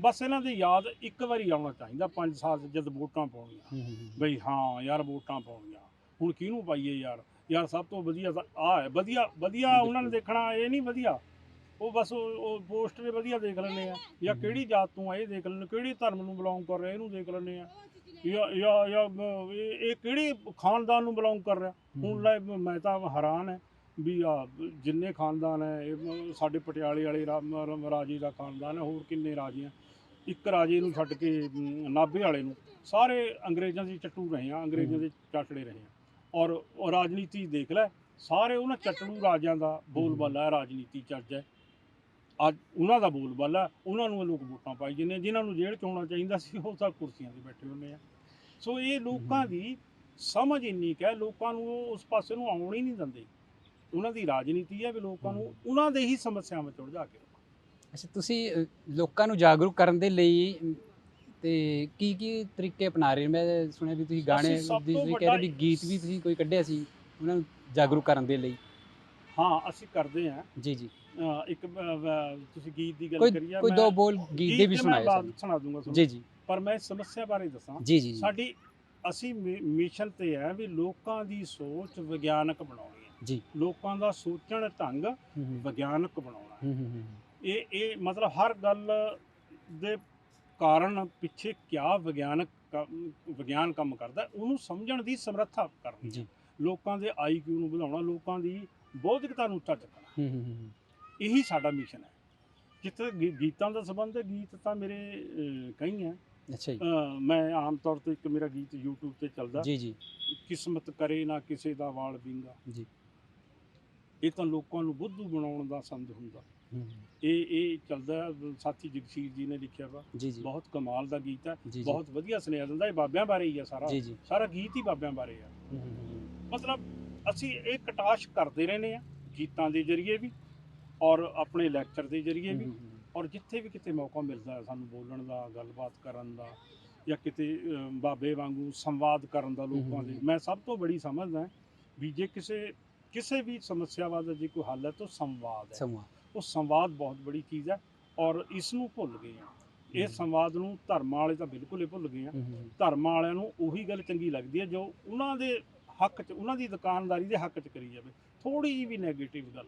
ਬਸ ਇਹਨਾਂ ਦੀ ਯਾਦ ਇੱਕ ਵਾਰੀ ਆਉਣਾ ਚਾਹੀਦਾ 5 ਸਾਲ 'ਚ ਜਦ ਵੋਟਾਂ ਪਾਉਣੀਆਂ। ਬਈ ਹਾਂ ਯਾਰ ਵੋਟਾਂ ਪਾਉਣੀਆਂ। ਹੁਣ ਕਿਹਨੂੰ ਪਾਈਏ ਯਾਰ? ਯਾਰ ਸਭ ਤੋਂ ਵਧੀਆ ਤਾਂ ਆਹ ਹੈ ਵਧੀਆ ਵਧੀਆ ਉਹਨਾਂ ਨੇ ਦੇਖਣਾ ਇਹ ਨਹੀਂ ਵਧੀਆ। ਉਹ ਬਸ ਉਹ ਉਹ ਪੋਸਟਰ ਵਧੀਆ ਦੇਖ ਲੈਂਦੇ ਆ। ਜਾਂ। ਕਿਹੜੀ ਜਾਤ ਤੋਂ ਆ ਇਹ ਦੇਖ ਲੈਂਦੇ ਕਿਹੜੀ ਧਰਮ ਨੂੰ ਬਿਲੋਂਗ ਕਰ ਰਿਹਾ ਇਹਨੂੰ ਦੇਖ ਲੈਂਦੇ ਆ। ਜਾਂ ਜਾਂ ਇਹ ਇਹ ਕਿਹੜੀ ਖਾਨਦਾਨ ਨੂੰ ਬਿਲੋਂਗ ਕਰ ਰਿਹਾ? ਹੁਣ ਲੈ ਮੈਂ ਤਾਂ ਹੈਰਾਨ ਹੈ ਵੀ ਆ ਜਿੰਨੇ ਖਾਨਦਾਨ ਹੈ ਇਹ ਸਾਡੇ ਪਟਿਆਲੇ ਵਾਲੇ ਰਾਮ ਰਾਜੇ ਦਾ ਖਾਨਦਾਨ ਹੈ ਹੋਰ ਕਿੰਨੇ ਰਾਜੇ ਆ? ਇੱਕ ਰਾਜੇ ਨੂੰ ਛੱਡ ਕੇ ਮ, ਨਾਭੇ ਵਾਲੇ ਨੂੰ ਸਾਰੇ ਅੰਗਰੇਜ਼ਾਂ ਦੀ ਚੱਟੂ ਰਹੇ ਆ ਅੰਗਰੇਜ਼ਾਂ ਦੇ ਚਾਟੜੇ ਰਹੇ ਆ। ਔਰ ਉਹ ਰਾਜਨੀਤੀ ਦੇਖ ਲੈ ਸਾਰੇ ਉਹਨਾਂ ਚੱਟੜੂ ਰਾਜਿਆਂ ਦਾ ਬੋਲਬਾਲਾ ਹੈ ਰਾਜਨੀਤੀ ਚੱਜ ਹੈ। ਅੱਜ ਉਹਨਾਂ ਦਾ ਬੋਲਬਾਲਾ ਉਹਨਾਂ ਨੂੰ ਇਹ ਲੋਕ ਵੋਟਾਂ ਪਾਈ ਜਾਂਦੇ ਆ ਜਿਨ੍ਹਾਂ ਨੂੰ ਜੇਲ੍ਹ ਚ ਹੋਣਾ ਚਾਹੀਦਾ ਸੀ ਉਹ ਤਾਂ ਕੁਰਸੀਆਂ ਤੇ ਬੈਠੇ ਹੁੰਦੇ ਆ। ਸੋ ਇਹ ਲੋਕਾਂ ਦੀ ਸਮਝ ਇੰਨੀ ਕੁ ਹੈ ਲੋਕਾਂ ਨੂੰ ਉਹ ਉਸ ਪਾਸੇ ਨੂੰ ਆਉਣ ਹੀ ਨਹੀਂ ਦਿੰਦੇ। ਉਹਨਾਂ ਦੀ ਰਾਜਨੀਤੀ ਹੈ ਵੀ ਲੋਕਾਂ ਨੂੰ ਉਹਨਾਂ ਦੇ ਹੀ ਸਮੱਸਿਆਵਾਂ ਚ ਉਲਝਾ ਕੇ। ਅੱਛਾ ਤੁਸੀਂ ਅ, ਲੋਕਾਂ ਨੂੰ ਜਾਗਰੂਕ ਕਰਨ ਦੇ ਲਈ ਤੇ ਕੀ ਕੀ ਤਰੀਕੇ ਅਪਣਾ ਰਹੇ ਮੈਂ ਸੁਣਿਆ ਵੀ ਤੁਸੀਂ ਗਾਣੇ ਅਸੀਂ ਸਭ ਦੀ ਤੋਂ ਤੁਸੀਂ ਵੱਡਾ ਕਹਿੰਦੇ ਵੀ ਗੀਤ ਵੀ ਤੁਸੀਂ ਕੋਈ ਕੱਢਿਆ ਸੀ ਉਹਨਾਂ ਨੂੰ ਜਾਗਰੂਕ ਕਰਨ ਦੇ ਲਈ। ਹਾਂ ਅਸੀਂ ਕਰਦੇ ਹਾਂ। ਜੀ ਜੀ। ਅ, ਇੱਕ ਅ, ਵ- ਤੁਸੀਂ ਗੀਤ ਦੀ ਗੱਲ ਕੋਈ ਕਰੀ ਆ ਕੋਈ ਦੋ ਬੋਲ ਗੀਤ ਦੇ ਵੀ ਮੈਂ ਸੁਣਾਏ ਬਾਅਦ ਸਾਨੂੰ। ਸੁਣਾ ਦੂੰਗਾ ਤੁਹਾਨੂੰ। ਜੀ ਜੀ। ਪਰ ਮੈਂ ਇਸ ਸਮੱਸਿਆ ਬਾਰੇ ਦੱਸਾਂ। ਜੀ ਜੀ ਜੀ। ਸਾਡੀ ਅਸੀਂ ਮਿ- ਮਿਸ਼ਨ ਤੇ ਹੈ ਵੀ ਲੋਕਾਂ ਦੀ ਸੋਚ ਵਿਗਿਆਨਕ ਬਣਾਉਣੀ। ਜੀ। ਲੋਕਾਂ ਦਾ ਸੋਚਣ ਢੰਗ ਵਿਗਿਆਨਕ ਬਣਾਉਣਾ। ਇਹ ਇਹ ਮਤਲਬ ਹਰ ਗੱਲ ਦੇ ਕਾਰਨ ਪਿੱਛੇ ਕਿਆ ਵਿਗਿਆਨਕ ਵਿਗਿਆਨ ਕੰਮ ਕਰਦਾ ਉਹਨੂੰ ਸਮਝਣ ਦੀ ਸਮਰੱਥਾ ਕਰਨੀ। ਜੀ। ਲੋਕਾਂ ਦੇ ਆਈਕਿਊ ਨੂੰ ਵਧਾਉਣਾ ਲੋਕਾਂ ਦੀ ਬੌਧਿਕਤਾ ਨੂੰ ਉੱਚਾ ਚੱਕਣਾ। ਹੂੰ, ਹੂੰ, ਹੂੰ, ਇਹੀ ਸਾਡਾ ਮਿਸ਼ਨ ਹੈ। ਜਿੱਥੇ ਗੀਤਾਂ ਦਾ ਸੰਬੰਧ ਹੈ ਗੀਤ ਤਾਂ ਮੇਰੇ ਕਈ ਹੈ। ਅੱਛਾ ਜੀ। ਮੈਂ ਆਮ ਤੌਰ ਤੇ ਇੱਕ ਮੇਰਾ ਗੀਤ YouTube ਤੇ ਚੱਲਦਾ। ਜੀ ਜੀ। ਕਿਸਮਤ ਕਰੇ ਨਾ ਕਿਸੇ ਦਾ ਵਾਲ ਵਿੰਗਾ। ਜੀ। ਇਹ ਤਾਂ ਲੋਕਾਂ ਨੂੰ ਬੁੱਧੂ ਬਣਾਉਣ ਦਾ ਸੰਦ ਹੁੰਦਾ। ਇਹ ਇਹ ਚੱਲਦਾ ਸਾਥੀ ਜਗਸੀਰ ਜੀ ਨੇ ਲਿਖਿਆ ਵਾ। ਬਹੁਤ ਕਮਾਲ ਦਾ ਗੀਤ ਹੈ। ਬਹੁਤ ਵਧੀਆ ਸੁਨੇਹਾ ਦਿੰਦਾ ਇਹ ਬਾਬਿਆਂ ਬਾਰੇ ਹੀ ਆ ਸਾਰਾ। ਸਾਰਾ ਗੀਤ ਹੀ ਬਾਬਿਆਂ ਬਾਰੇ ਆ। ਮਤਲਬ ਅਸੀਂ ਇਹ ਕਟਾਸ਼ ਕਰਦੇ ਰਹਿੰਦੇ ਆ ਗੀਤਾਂ ਦੇ ਜ਼ਰੀਏ ਵੀ ਔਰ ਆਪਣੇ ਲੈਕਚਰ ਦੇ ਜ਼ਰੀਏ ਵੀ। ਔਰ ਜਿੱਥੇ ਵੀ ਕਿਤੇ ਮੌਕਾ ਮਿਲਦਾ ਹੈ ਸਾਨੂੰ ਬੋਲਣ ਦਾ ਗੱਲਬਾਤ ਕਰਨ ਦਾ ਜਾਂ ਕਿਤੇ ਬਾਬੇ ਵਾਂਗੂ ਸੰਵਾਦ ਕਰਨ ਦਾ ਲੋਕਾਂ ਦੇ। ਮੈਂ ਸਭ ਤੋਂ ਬੜੀ ਸਮਝਦਾ ਵੀ ਜੇ ਕਿਸੇ ਕਿਸੇ ਵੀ ਸਮੱਸਿਆਵਾ ਦਾ ਜੇ ਕੋਈ ਹੱਲ ਹੈ ਤਾਂ ਸੰਵਾਦ ਹੈ। ਸਮੂਹ ਉਹ ਸੰਵਾਦ ਬਹੁਤ ਬੜੀ ਚੀਜ਼ ਹੈ ਔਰ ਇਸ ਨੂੰ ਭੁੱਲ ਗਏ ਆ ਇਹ। ਸੰਵਾਦ ਨੂੰ ਧਰਮਾਂ ਵਾਲੇ ਤਾਂ ਬਿਲਕੁਲ ਹੀ ਭੁੱਲ ਗਏ ਆ ਧਰਮਾਂ ਵਾਲਿਆਂ ਨੂੰ ਉਹੀ ਗੱਲ ਚੰਗੀ ਲੱਗਦੀ ਹੈ ਜੋ ਉਹਨਾਂ ਦੇ ਹੱਕ 'ਚ ਉਹਨਾਂ ਦੀ ਦੁਕਾਨਦਾਰੀ ਦੇ ਹੱਕ 'ਚ ਕਰੀ ਜਾਵੇ। ਥੋੜੀ ਜਿਹੀ ਵੀ ਨੈਗੇਟਿਵ ਗੱਲ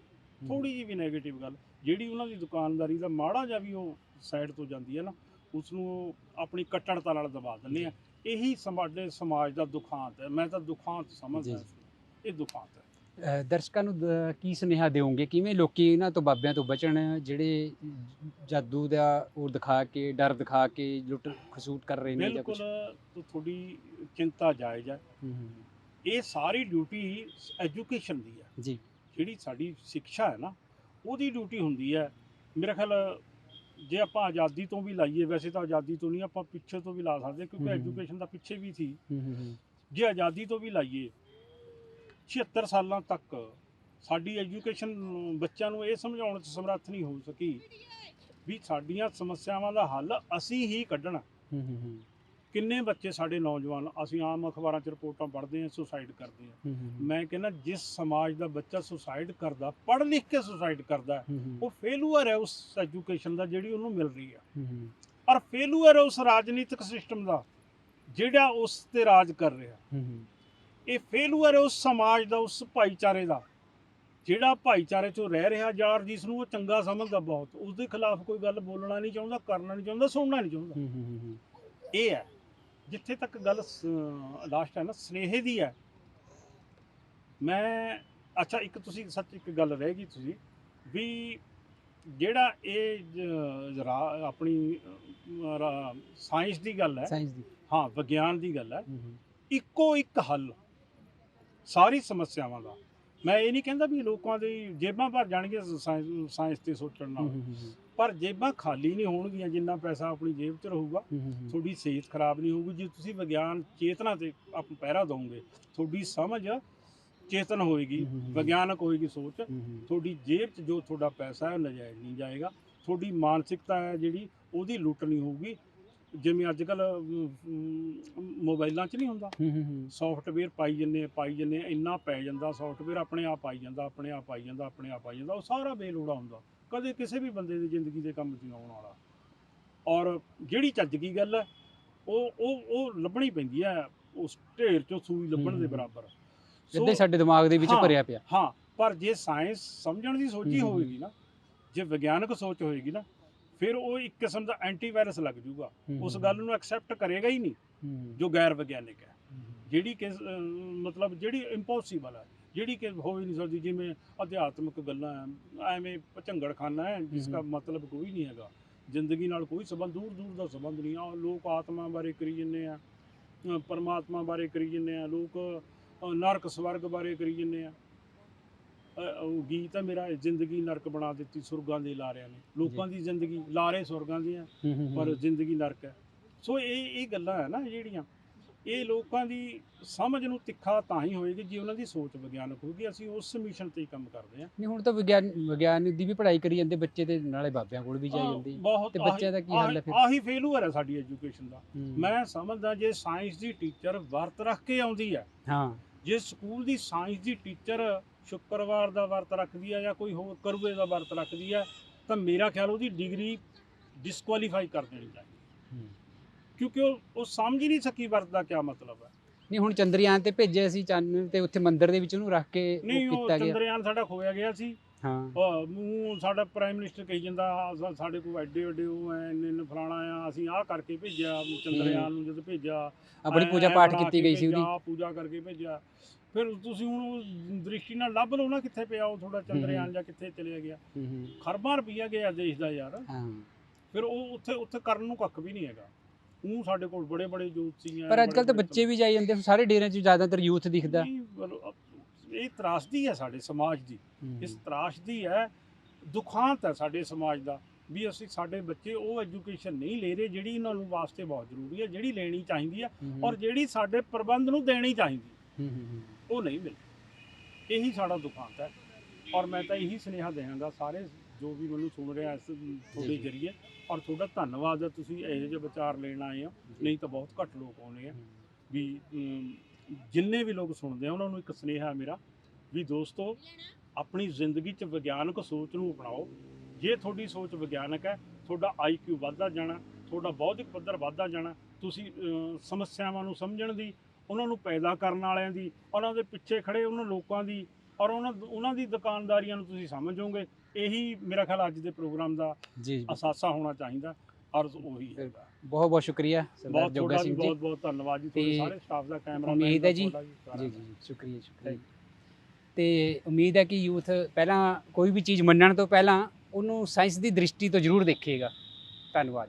ਥੋੜੀ ਜਿਹੀ ਵੀ ਨੈਗੇਟਿਵ ਗੱਲ ਜਿਹੜੀ ਉਹਨਾਂ ਦੀ ਦੁਕਾਨਦਾਰੀ ਦਾ ਮਾੜਾ ਜਿਹਾ ਵੀ ਉਹ ਸਾਈਡ ਤੋਂ ਜਾਂਦੀ ਹੈ ਨਾ ਉਸ ਨੂੰ ਉਹ ਆਪਣੀ ਕੱਟੜਤਾ ਨਾਲ ਦਬਾ ਦਿੰਦੇ ਆ ਇਹੀ ਸਾਡੇ ਸਮਾਜ ਦਾ ਦੁਖਾਂਤ ਹੈ। ਮੈਂ ਤਾਂ ਦੁਖਾਂਤ ਸਮਝਦਾ ਜੀ। ਇਹ ਦੁਖਾਂਤ ਹੈ। ਦਰਸ਼ਕਾਂ ਨੂੰ ਕੀ ਸੁਨੇਹਾ ਦਿਓਗੇ? ਕਿਵੇਂ ਲੋਕੀ ਇਹਨਾਂ ਤੋਂ ਬਾਬਿਆਂ ਤੋਂ ਬਚਣ ਜਿਹੜੇ ਜਾਦੂ ਦਾ ਉਹ ਦਿਖਾ ਕੇ ਡਰ ਦਿਖਾ ਕੇ ਲੁੱਟ ਖਸੂਟ ਕਰ ਰਹੇ ਨੇ ਜਾਂ ਬਿਲਕੁਲ ਕੁਝ ਤੁਹਾਡੀ ਚਿੰਤਾ ਜਾਇਜ਼ ਹੈ। ਇਹ ਸਾਰੀ ਡਿਊਟੀ ਐਜੂਕੇਸ਼ਨ ਦੀ ਹੈ। ਜੀ। ਜਿਹੜੀ ਸਾਡੀ ਸਿੱਖਿਆ ਹੈ ਨਾ ਉਹਦੀ ਡਿਊਟੀ ਹੁੰਦੀ ਹੈ। ਮੇਰਾ ਖਿਆਲ ਜੇ ਆਪਾਂ ਆਜ਼ਾਦੀ ਤੋਂ ਵੀ ਲਾਈਏ ਵੈਸੇ ਤਾਂ ਆਜ਼ਾਦੀ ਤੋਂ ਨਹੀਂ ਆਪਾਂ ਪਿੱਛੇ ਤੋਂ ਵੀ ਲਾ ਸਕਦੇ ਕਿਉਂਕਿ। ਐਜੂਕੇਸ਼ਨ ਦਾ ਪਿੱਛੇ ਵੀ ਸੀ। ਜੇ ਆਜ਼ਾਦੀ ਤੋਂ ਵੀ ਲਾਈਏ 76 ਸਾਲਾਂ ਤੱਕ ਸਾਡੀ ਐਜੂਕੇਸ਼ਨ ਬੱਚਿਆਂ ਨੂੰ ਇਹ ਸਮਝਾਉਣ 'ਚ ਸਮਰੱਥ ਨਹੀਂ ਹੋ ਸਕੀ ਵੀ ਸਾਡੀਆਂ ਸਮੱਸਿਆਵਾਂ ਦਾ ਹੱਲ ਅਸੀਂ ਹੀ ਕੱਢਣਾ। ਕਿੰਨੇ ਬੱਚੇ ਸਾਡੇ ਨੌਜਵਾਨ ਅਸੀਂ ਆਮ ਅਖਬਾਰਾਂ 'ਚ ਰਿਪੋਰਟਾਂ ਪੜ੍ਹਦੇ ਹਾਂ ਸੁਸਾਈਡ ਕਰਦੇ ਆ ਮੈਂ ਕਹਿੰਦਾ ਜਿਸ ਸਮਾਜ ਦਾ ਬੱਚਾ ਸੁਸਾਈਡ ਕਰਦਾ ਪੜ੍ਹ ਲਿਖ ਕੇ ਸੁਸਾਈਡ ਕਰਦਾ ਉਹ ਫੇਲੂਅਰ ਹੈ ਉਸ ਐਜੂਕੇਸ਼ਨ ਦਾ ਜਿਹੜੀ ਉਹਨੂੰ ਮਿਲ ਰਹੀ ਹੂੰ, ਔਰ ਫੇਲੂਅਰ ਹੈ ਉਸ ਰਾਜਨੀਤਿਕ ਸਿਸਟਮ ਦਾ ਜਿਹੜਾ ਉਸ ਤੇ ਰਾਜ ਕਰ ਰਿਹਾ। ਇਹ ਫੇਲੂਅਰ ਹੈ ਉਸ ਸਮਾਜ ਦਾ ਉਸ ਭਾਈਚਾਰੇ ਦਾ। ਜਿਹੜਾ ਭਾਈਚਾਰੇ 'ਚੋਂ ਰਹਿ ਰਿਹਾ ਯਾਰ ਜਿਸ ਨੂੰ ਉਹ ਚੰਗਾ ਸਮਝਦਾ ਬਹੁਤ। ਉਸ ਦੇ ਖਿਲਾਫ ਕੋਈ ਗੱਲ ਬੋਲਣਾ ਨਹੀਂ ਚਾਹੁੰਦਾ ਕਰਨਾ ਨਹੀਂ ਚਾਹੁੰਦਾ ਸੁਣਨਾ ਨਹੀਂ ਚਾਹੁੰਦਾ। ਇਹ ਹੈ ਜਿੱਥੇ ਤੱਕ ਗੱਲ ਲਾਸਟ ਹੈ ਨਾ ਸਨੇਹੇ ਦੀ ਹੈ। ਮੈਂ ਅੱਛਾ ਇੱਕ ਤੁਸੀਂ ਸੱਚ ਇੱਕ ਗੱਲ ਰਹਿ ਗਈ ਤੁਸੀਂ ਵੀ ਜਿਹੜਾ ਇਹ ਆਪਣੀ ਸਾਇੰਸ ਦੀ ਗੱਲ ਹੈ। ਸਾਇੰਸ ਦੀ। ਹਾਂ ਵਿਗਿਆਨ ਦੀ ਗੱਲ ਹੂੰ, ਇੱਕੋ ਇੱਕ ਹੱਲ। ਸਾਰੀ ਸਮੱਸਿਆਵਾਂ ਦਾ। ਮੈਂ ਇਹ ਨਹੀਂ ਕਹਿੰਦਾ ਵੀ ਲੋਕਾਂ ਦੀ ਜੇਬਾਂ ਭਰ ਜਾਣਗੀਆਂ ਸਾਇੰਸ ਸਾਇੰਸ ਤੇ ਸੋਚਣ ਨਾਲ। ਪਰ ਜੇਬਾਂ ਖਾਲੀ ਨਹੀਂ ਹੋਣਗੀਆਂ ਜਿੰਨਾ ਪੈਸਾ ਆਪਣੀ ਜੇਬ 'ਚ ਰਹੂਗਾ। ਤੁਹਾਡੀ ਸਿਹਤ ਖਰਾਬ ਨਹੀਂ ਹੋਊਗੀ। ਜੇ ਤੁਸੀਂ ਵਿਗਿਆਨ ਚੇਤਨਾ ਤੇ ਆਪ ਪਹਿਰਾ ਦੋਗੇ ਤੁਹਾਡੀ ਸਮਝ ਚੇਤਨ ਹੋਏਗੀ। ਵਿਗਿਆਨਕ ਹੋਏਗੀ ਸੋਚ। ਤੁਹਾਡੀ ਜੇਬ 'ਚ ਜੋ ਤੁਹਾਡਾ ਪੈਸਾ ਹੈ ਉਹ ਨਜਾਇਜ਼ ਨਹੀਂ ਜਾਏਗਾ। ਤੁਹਾਡੀ ਮਾਨਸਿਕਤਾ ਹੈ ਜਿਹੜੀ ਉਹਦੀ ਲੁੱਟ ਨਹੀਂ ਹੋਊਗੀ। ਜਿਵੇਂ ਅੱਜ ਕੱਲ ਮੋਬਾਈਲਾਂ 'ਚ ਨਹੀਂ ਹੁੰਦਾ। ਸੌਫਟਵੇਅਰ ਪਾਈ ਜੰਨੇ ਪਾਈ ਜੰਨੇ ਇੰਨਾ ਪੈ ਜਾਂਦਾ। ਸੌਫਟਵੇਅਰ ਆਪਣੇ ਆਪ ਆਈ ਜਾਂਦਾ ਆਪਣੇ ਆਪ ਆਈ ਜਾਂਦਾ ਆਪਣੇ ਆਪ ਆਈ ਜਾਂਦਾ। ਉਹ ਸਾਰਾ ਬੇਲੋੜਾ ਹੁੰਦਾ। ਕਦੇ ਕਿਸੇ ਵੀ ਬੰਦੇ ਦੀ ਜ਼ਿੰਦਗੀ ਦੇ ਕੰਮ 'ਚ ਆਉਣ ਵਾਲਾ। ਔਰ ਜਿਹੜੀ ਚੱਜ ਕੀ ਗੱਲ ਹੈ ਉਹ ਉਹ ਉਹ ਲੱਭਣੀ ਪੈਂਦੀ ਹੈ। ਉਸ ਢੇਰ 'ਚੋਂ ਸੂਈ ਲੱਭਣ ਦੇ। ਬਰਾਬਰ। ਹੀ ਸਾਡੇ ਦਿਮਾਗ ਦੇ ਵਿੱਚ। ਭਰਿਆ ਪਿਆ। ਹਾਂ ਪਰ ਜੇ ਸਾਇੰਸ ਸਮਝਣ ਦੀ ਸੋਚੀ ਹੋਵੇਗੀ ਨਾ ਜੇ ਵਿਗਿਆਨਕ ਸੋਚ ਹੋਏਗੀ ਨਾ ਫਿਰ ਉਹ ਇੱਕ ਕਿਸਮ ਦਾ ਐਂਟੀਵਾਇਰਸ ਲੱਗ ਜੂਗਾ ਉਸ ਗੱਲ ਨੂੰ ਐਕਸੈਪਟ ਕਰੇਗਾ ਹੀ ਨਹੀਂ ਜੋ ਗੈਰ ਵਿਗਿਆਨਿਕ ਹੈ। ਜਿਹੜੀ ਕਿ ਮਤਲਬ ਜਿਹੜੀ ਇੰਪੋਸੀਬਲ ਹੈ ਜਿਹੜੀ ਕਿ ਹੋ ਹੀ ਨਹੀਂ ਸਕਦੀ ਜਿਵੇਂ ਅਧਿਆਤਮਿਕ ਗੱਲਾਂ ਐਵੇਂ ਭਚੰਗੜ ਖਾਨਾ ਹੈ ਜਿਸ ਦਾ। ਮਤਲਬ ਕੋਈ ਨਹੀਂ ਹੈਗਾ। ਜ਼ਿੰਦਗੀ ਨਾਲ ਕੋਈ ਸੰਬੰਧ ਦੂਰ ਦੂਰ ਦਾ ਸੰਬੰਧ ਨਹੀਂ ਆ। ਲੋਕ ਆਤਮਾ ਬਾਰੇ ਕਰੀ ਜੰਨੇ ਆ ਪਰਮਾਤਮਾ ਬਾਰੇ ਕਰੀ ਜੰਨੇ ਆ ਲੋਕ ਨਰਕ ਸਵਰਗ ਬਾਰੇ ਕਰੀ ਜੰਨੇ ਆ। ਉਹ ਗੀਤ ਹੈ ਮੇਰਾ ਜ਼ਿੰਦਗੀ ਨਰਕ ਬਣਾ ਦਿੱਤੀ ਸੁਰਗਾਂ ਦੇ ਲਾਰਿਆਂ ਨੇ। ਲੋਕਾਂ ਦੀ ਜ਼ਿੰਦਗੀ ਲਾਰੇ ਸੁਰਗਾਂ ਦੀਆਂ ਹੂੰ, ਹੂੰ, ਪਰ ਜ਼ਿੰਦਗੀ ਨਰਕ ਹੈ। ਸੋ ਇਹ ਇਹ ਗੱਲਾਂ ਹੈ ਨਾ ਜਿਹੜੀਆਂ ਇਹ ਲੋਕਾਂ ਦੀ ਸਮਝ ਨੂੰ ਤਿੱਖਾ ਤਾਂ ਹੀ ਹੋਏਗੀ ਜੇ ਉਹਨਾਂ ਦੀ ਸੋਚ ਵਿਗਿਆਨਕ ਹੋਊਗੀ। ਅਸੀਂ ਉਸ ਮਿਸ਼ਨ ਤੇ ਹੀ ਕੰਮ ਕਰਦੇ ਹਾਂ। ਨਹੀਂ ਹੁਣ ਤਾਂ ਵਿਗਿਆਨ ਵਿਗਿਆਨ ਦੀ ਵੀ ਪੜ੍ਹਾਈ ਕਰੀ ਜਾਂਦੇ ਬੱਚੇ ਤੇ ਨਾਲੇ ਬਾਬਿਆਂ ਕੋਲ ਵੀ ਜਾਈ ਜਾਂਦੀ। ਤੇ ਬੱਚਿਆਂ ਦਾ ਕੀ ਹੱਲ ਹੈ ਫਿਰ? ਆਹੀ ਫੇਲੂਅਰ ਹੈ ਸਾਡੀ ਐਜੂਕੇਸ਼ਨ ਦਾ। ਮੈਂ ਸਮਝਦਾ ਜੇ ਸਾਇੰਸ ਦੀ ਟੀਚਰ ਵਰਤ ਰੱਖ ਕੇ ਆਉਂਦੀ ਹੈ ਹਾਂ। ਜੇ ਸਕੂਲ ਦੀ ਸਾਇੰਸ ਦੀ ਟੀਚਰ ਸ਼ੁੱਕਰਵਾਰ ਦਾ ਵਰਤ ਰੱਖਦੀ ਹੈ ਜਾਂ ਕੋਈ ਹੋਰ ਕਰੂਏ ਦਾ ਵਰਤ ਰੱਖਦੀ ਹੈ ਤਾਂ ਮੇਰਾ ਖਿਆਲ ਉਹਦੀ ਡਿਗਰੀ ਡਿਸਕੁਆਲੀਫਾਈ ਕਰ ਦੇਣੀ ਚਾਹੀਦੀ। ਕਿਉਂਕਿ ਉਹ ਉਹ ਸਮਝ ਹੀ ਨਹੀਂ ਸਕੀ ਵਰਤ ਦਾ ਕੀ ਮਤਲਬ ਹੈ ਨਹੀਂ ਹੁਣ ਚੰਦਰਯਾਨ ਤੇ ਭੇਜਿਆ ਸੀ ਚੰਨ ਤੇ ਉੱਥੇ ਮੰਦਿਰ ਦੇ ਵਿੱਚ ਉਹਨੂੰ ਰੱਖ ਕੇ ਨਹੀਂ ਉਹ ਚੰਦਰਯਾਨ ਸਾਡਾ ਖੋਇਆ ਗਿਆ ਸੀ। ਹਾਂ। ਉਹ ਮੂੰਹ ਸਾਡਾ ਪ੍ਰਾਈਮ ਮਿਨਿਸਟਰ ਕਹੀ ਜਾਂਦਾ ਸਾਡੇ ਕੋਲ ਐਡੇ ਐਡੇ ਉਹ ਐ ਇੰਨੇ ਫਲਾਣਾ ਆ ਅਸੀਂ ਆਹ ਕਰਕੇ ਭੇਜਿਆ ਚੰਦਰਯਾਨ ਨੂੰ ਜਦੋਂ ਭੇਜਿਆ ਆਪਣੀ ਪੂਜਾ ਪਾਠ ਕੀਤੀ ਗਈ ਸੀ ਉਹਦੀ। ਪੂਜਾ ਕਰਕੇ ਭੇਜਿਆ। ਫਿਰ ਤੁਸੀਂ ਹੁਣ ਉਹ ਦ੍ਰਿਸ਼ਟੀ ਨਾਲ ਲੱਭ ਲਓ ਨਾ ਕਿੱਥੇ ਪਿਆ ਉਹ ਤੁਹਾਡਾ ਚੰਦਰਯਾਨ ਜਾਂ ਕਿੱਥੇ ਚਲਿਆ ਗਿਆ। ਖਰਬਾਂ ਰੁਪਈਆ ਗਿਆ ਦੇਸ਼ ਦਾ ਯਾਰ। ਫਿਰ ਉਹ ਉੱਥੇ ਉੱਥੇ ਕਰਨ ਨੂੰ ਕੱਖ ਵੀ ਨਹੀਂ ਹੈਗਾ। ਉਹ ਸਾਡੇ ਕੋਲ ਬੜੇ ਬੜੇ ਜੋਤਸ਼ੀ ਆ ਪਰ ਅੱਜ ਕੱਲ ਤਾਂ ਬੱਚੇ ਵੀ ਜਾਈ ਜਾਂਦੇ ਸਾਰੇ ਡੇਰਿਆਂ 'ਚ ਜ਼ਿਆਦਾਤਰ ਯੂਥ ਦਿਖਦਾ। ਇਹ ਤਰਾਸਦੀ ਹੈ ਸਾਡੇ ਸਮਾਜ ਦੀ। ਇਸ ਤਰਾਸ਼ਦੀ ਹੈ ਦੁਖਾਂਤ ਹੈ ਸਾਡੇ ਸਮਾਜ ਦਾ ਵੀ ਅਸੀਂ ਸਾਡੇ ਬੱਚੇ ਉਹ ਐਜੂਕੇਸ਼ਨ ਨਹੀਂ ਲੈ ਰਹੇ ਜਿਹੜੀ ਇਹਨਾਂ ਨੂੰ ਵਾਸਤੇ ਬਹੁਤ ਜ਼ਰੂਰੀ ਹੈ ਜਿਹੜੀ ਲੈਣੀ ਚਾਹੀਦੀ ਹੈ। ਔਰ ਜਿਹੜੀ ਸਾਡੇ ਪ੍ਰਬੰਧ ਨੂੰ ਦੇਣੀ ਚਾਹੀਦੀ ਹੈ, ਹੂੰ, ਹੂੰ, ਹੂੰ। ਉਹ ਨਹੀਂ ਮਿਲ ਇਹੀ ਸਾਡਾ ਦੁਖਾਂਤ ਹੈ। ਔਰ ਮੈਂ ਤਾਂ ਇਹੀ ਸੁਨੇਹਾ ਦੇਵਾਂਗਾ ਸਾਰੇ ਜੋ ਵੀ ਮੈਨੂੰ ਸੁਣ ਰਿਹਾ ਇਸ ਤੁਹਾਡੇ। ਜਰੀਏ। ਔਰ ਤੁਹਾਡਾ ਧੰਨਵਾਦ ਹੈ ਤੁਸੀਂ ਇਹੋ ਜਿਹੇ ਵਿਚਾਰ ਲੈਣ ਆਏ ਹੋ। ਨਹੀਂ ਤਾਂ ਬਹੁਤ ਘੱਟ ਲੋਕ ਆਉਣੇ ਆ। ਵੀ ਜਿੰਨੇ ਵੀ ਲੋਕ ਸੁਣਦੇ ਆ ਉਹਨਾਂ ਨੂੰ ਇੱਕ ਸੁਨੇਹਾ ਹੈ ਮੇਰਾ ਵੀ ਦੋਸਤੋ ਆਪਣੀ ਜ਼ਿੰਦਗੀ 'ਚ ਵਿਗਿਆਨਕ ਸੋਚ ਨੂੰ ਅਪਣਾਓ। ਜੇ ਤੁਹਾਡੀ ਸੋਚ ਵਿਗਿਆਨਕ ਹੈ ਤੁਹਾਡਾ ਆਈਕਿਊ ਵੱਧਦਾ ਜਾਣਾ ਤੁਹਾਡਾ ਬੌਧਿਕ ਪੱਧਰ ਵੱਧਦਾ ਜਾਣਾ ਤੁਸੀਂ ਸਮੱਸਿਆਵਾਂ ਨੂੰ ਸਮਝਣ ਦੀ ਉਹਨਾਂ ਨੂੰ ਪੈਦਾ ਕਰਨ ਵਾਲਿਆਂ ਦੀ ਉਹਨਾਂ ਦੇ ਪਿੱਛੇ ਖੜੇ ਉਹਨਾਂ ਲੋਕਾਂ ਦੀ ਔਰ ਉਹਨਾਂ ਉਹਨਾਂ ਦੀ ਦੁਕਾਨਦਾਰੀਆਂ ਨੂੰ ਤੁਸੀਂ ਸਮਝੋਗੇ ਇਹੀ ਮੇਰਾ ਖਿਆਲ ਅੱਜ ਦੇ ਪ੍ਰੋਗਰਾਮ ਦਾ। ਅਸਾਸਾ ਹੋਣਾ ਚਾਹੀਦਾ। ਔਰ ਉਹੀ ਹੈ। ਬਹੁਤ ਬਹੁਤ ਸ਼ੁਕਰੀਆ ਸਰਦਾਰ ਜੋਗਾ ਸਿੰਘ ਜੀ। ਬਹੁਤ ਬਹੁਤ ਧੰਨਵਾਦ ਜੀ। ਤੁਹਾਡੇ ਸਾਰੇ ਸਟਾਫ ਦਾ ਕੈਮਰਾ ਉਮੀਦ ਹੈ ਜੀ। ਜੀ ਜੀ ਸ਼ੁਕਰੀਆ ਸ਼ੁਕਰੀਆ ਤੇ ਉਮੀਦ ਹੈ ਕਿ ਯੂਥ ਪਹਿਲਾਂ ਕੋਈ ਵੀ ਚੀਜ਼ ਮੰਨਣ ਤੋਂ ਪਹਿਲਾਂ ਉਹਨੂੰ ਸਾਇੰਸ ਦੀ ਦ੍ਰਿਸ਼ਟੀ ਤੋਂ ਜ਼ਰੂਰ ਦੇਖੇਗਾ। ਧੰਨਵਾਦ।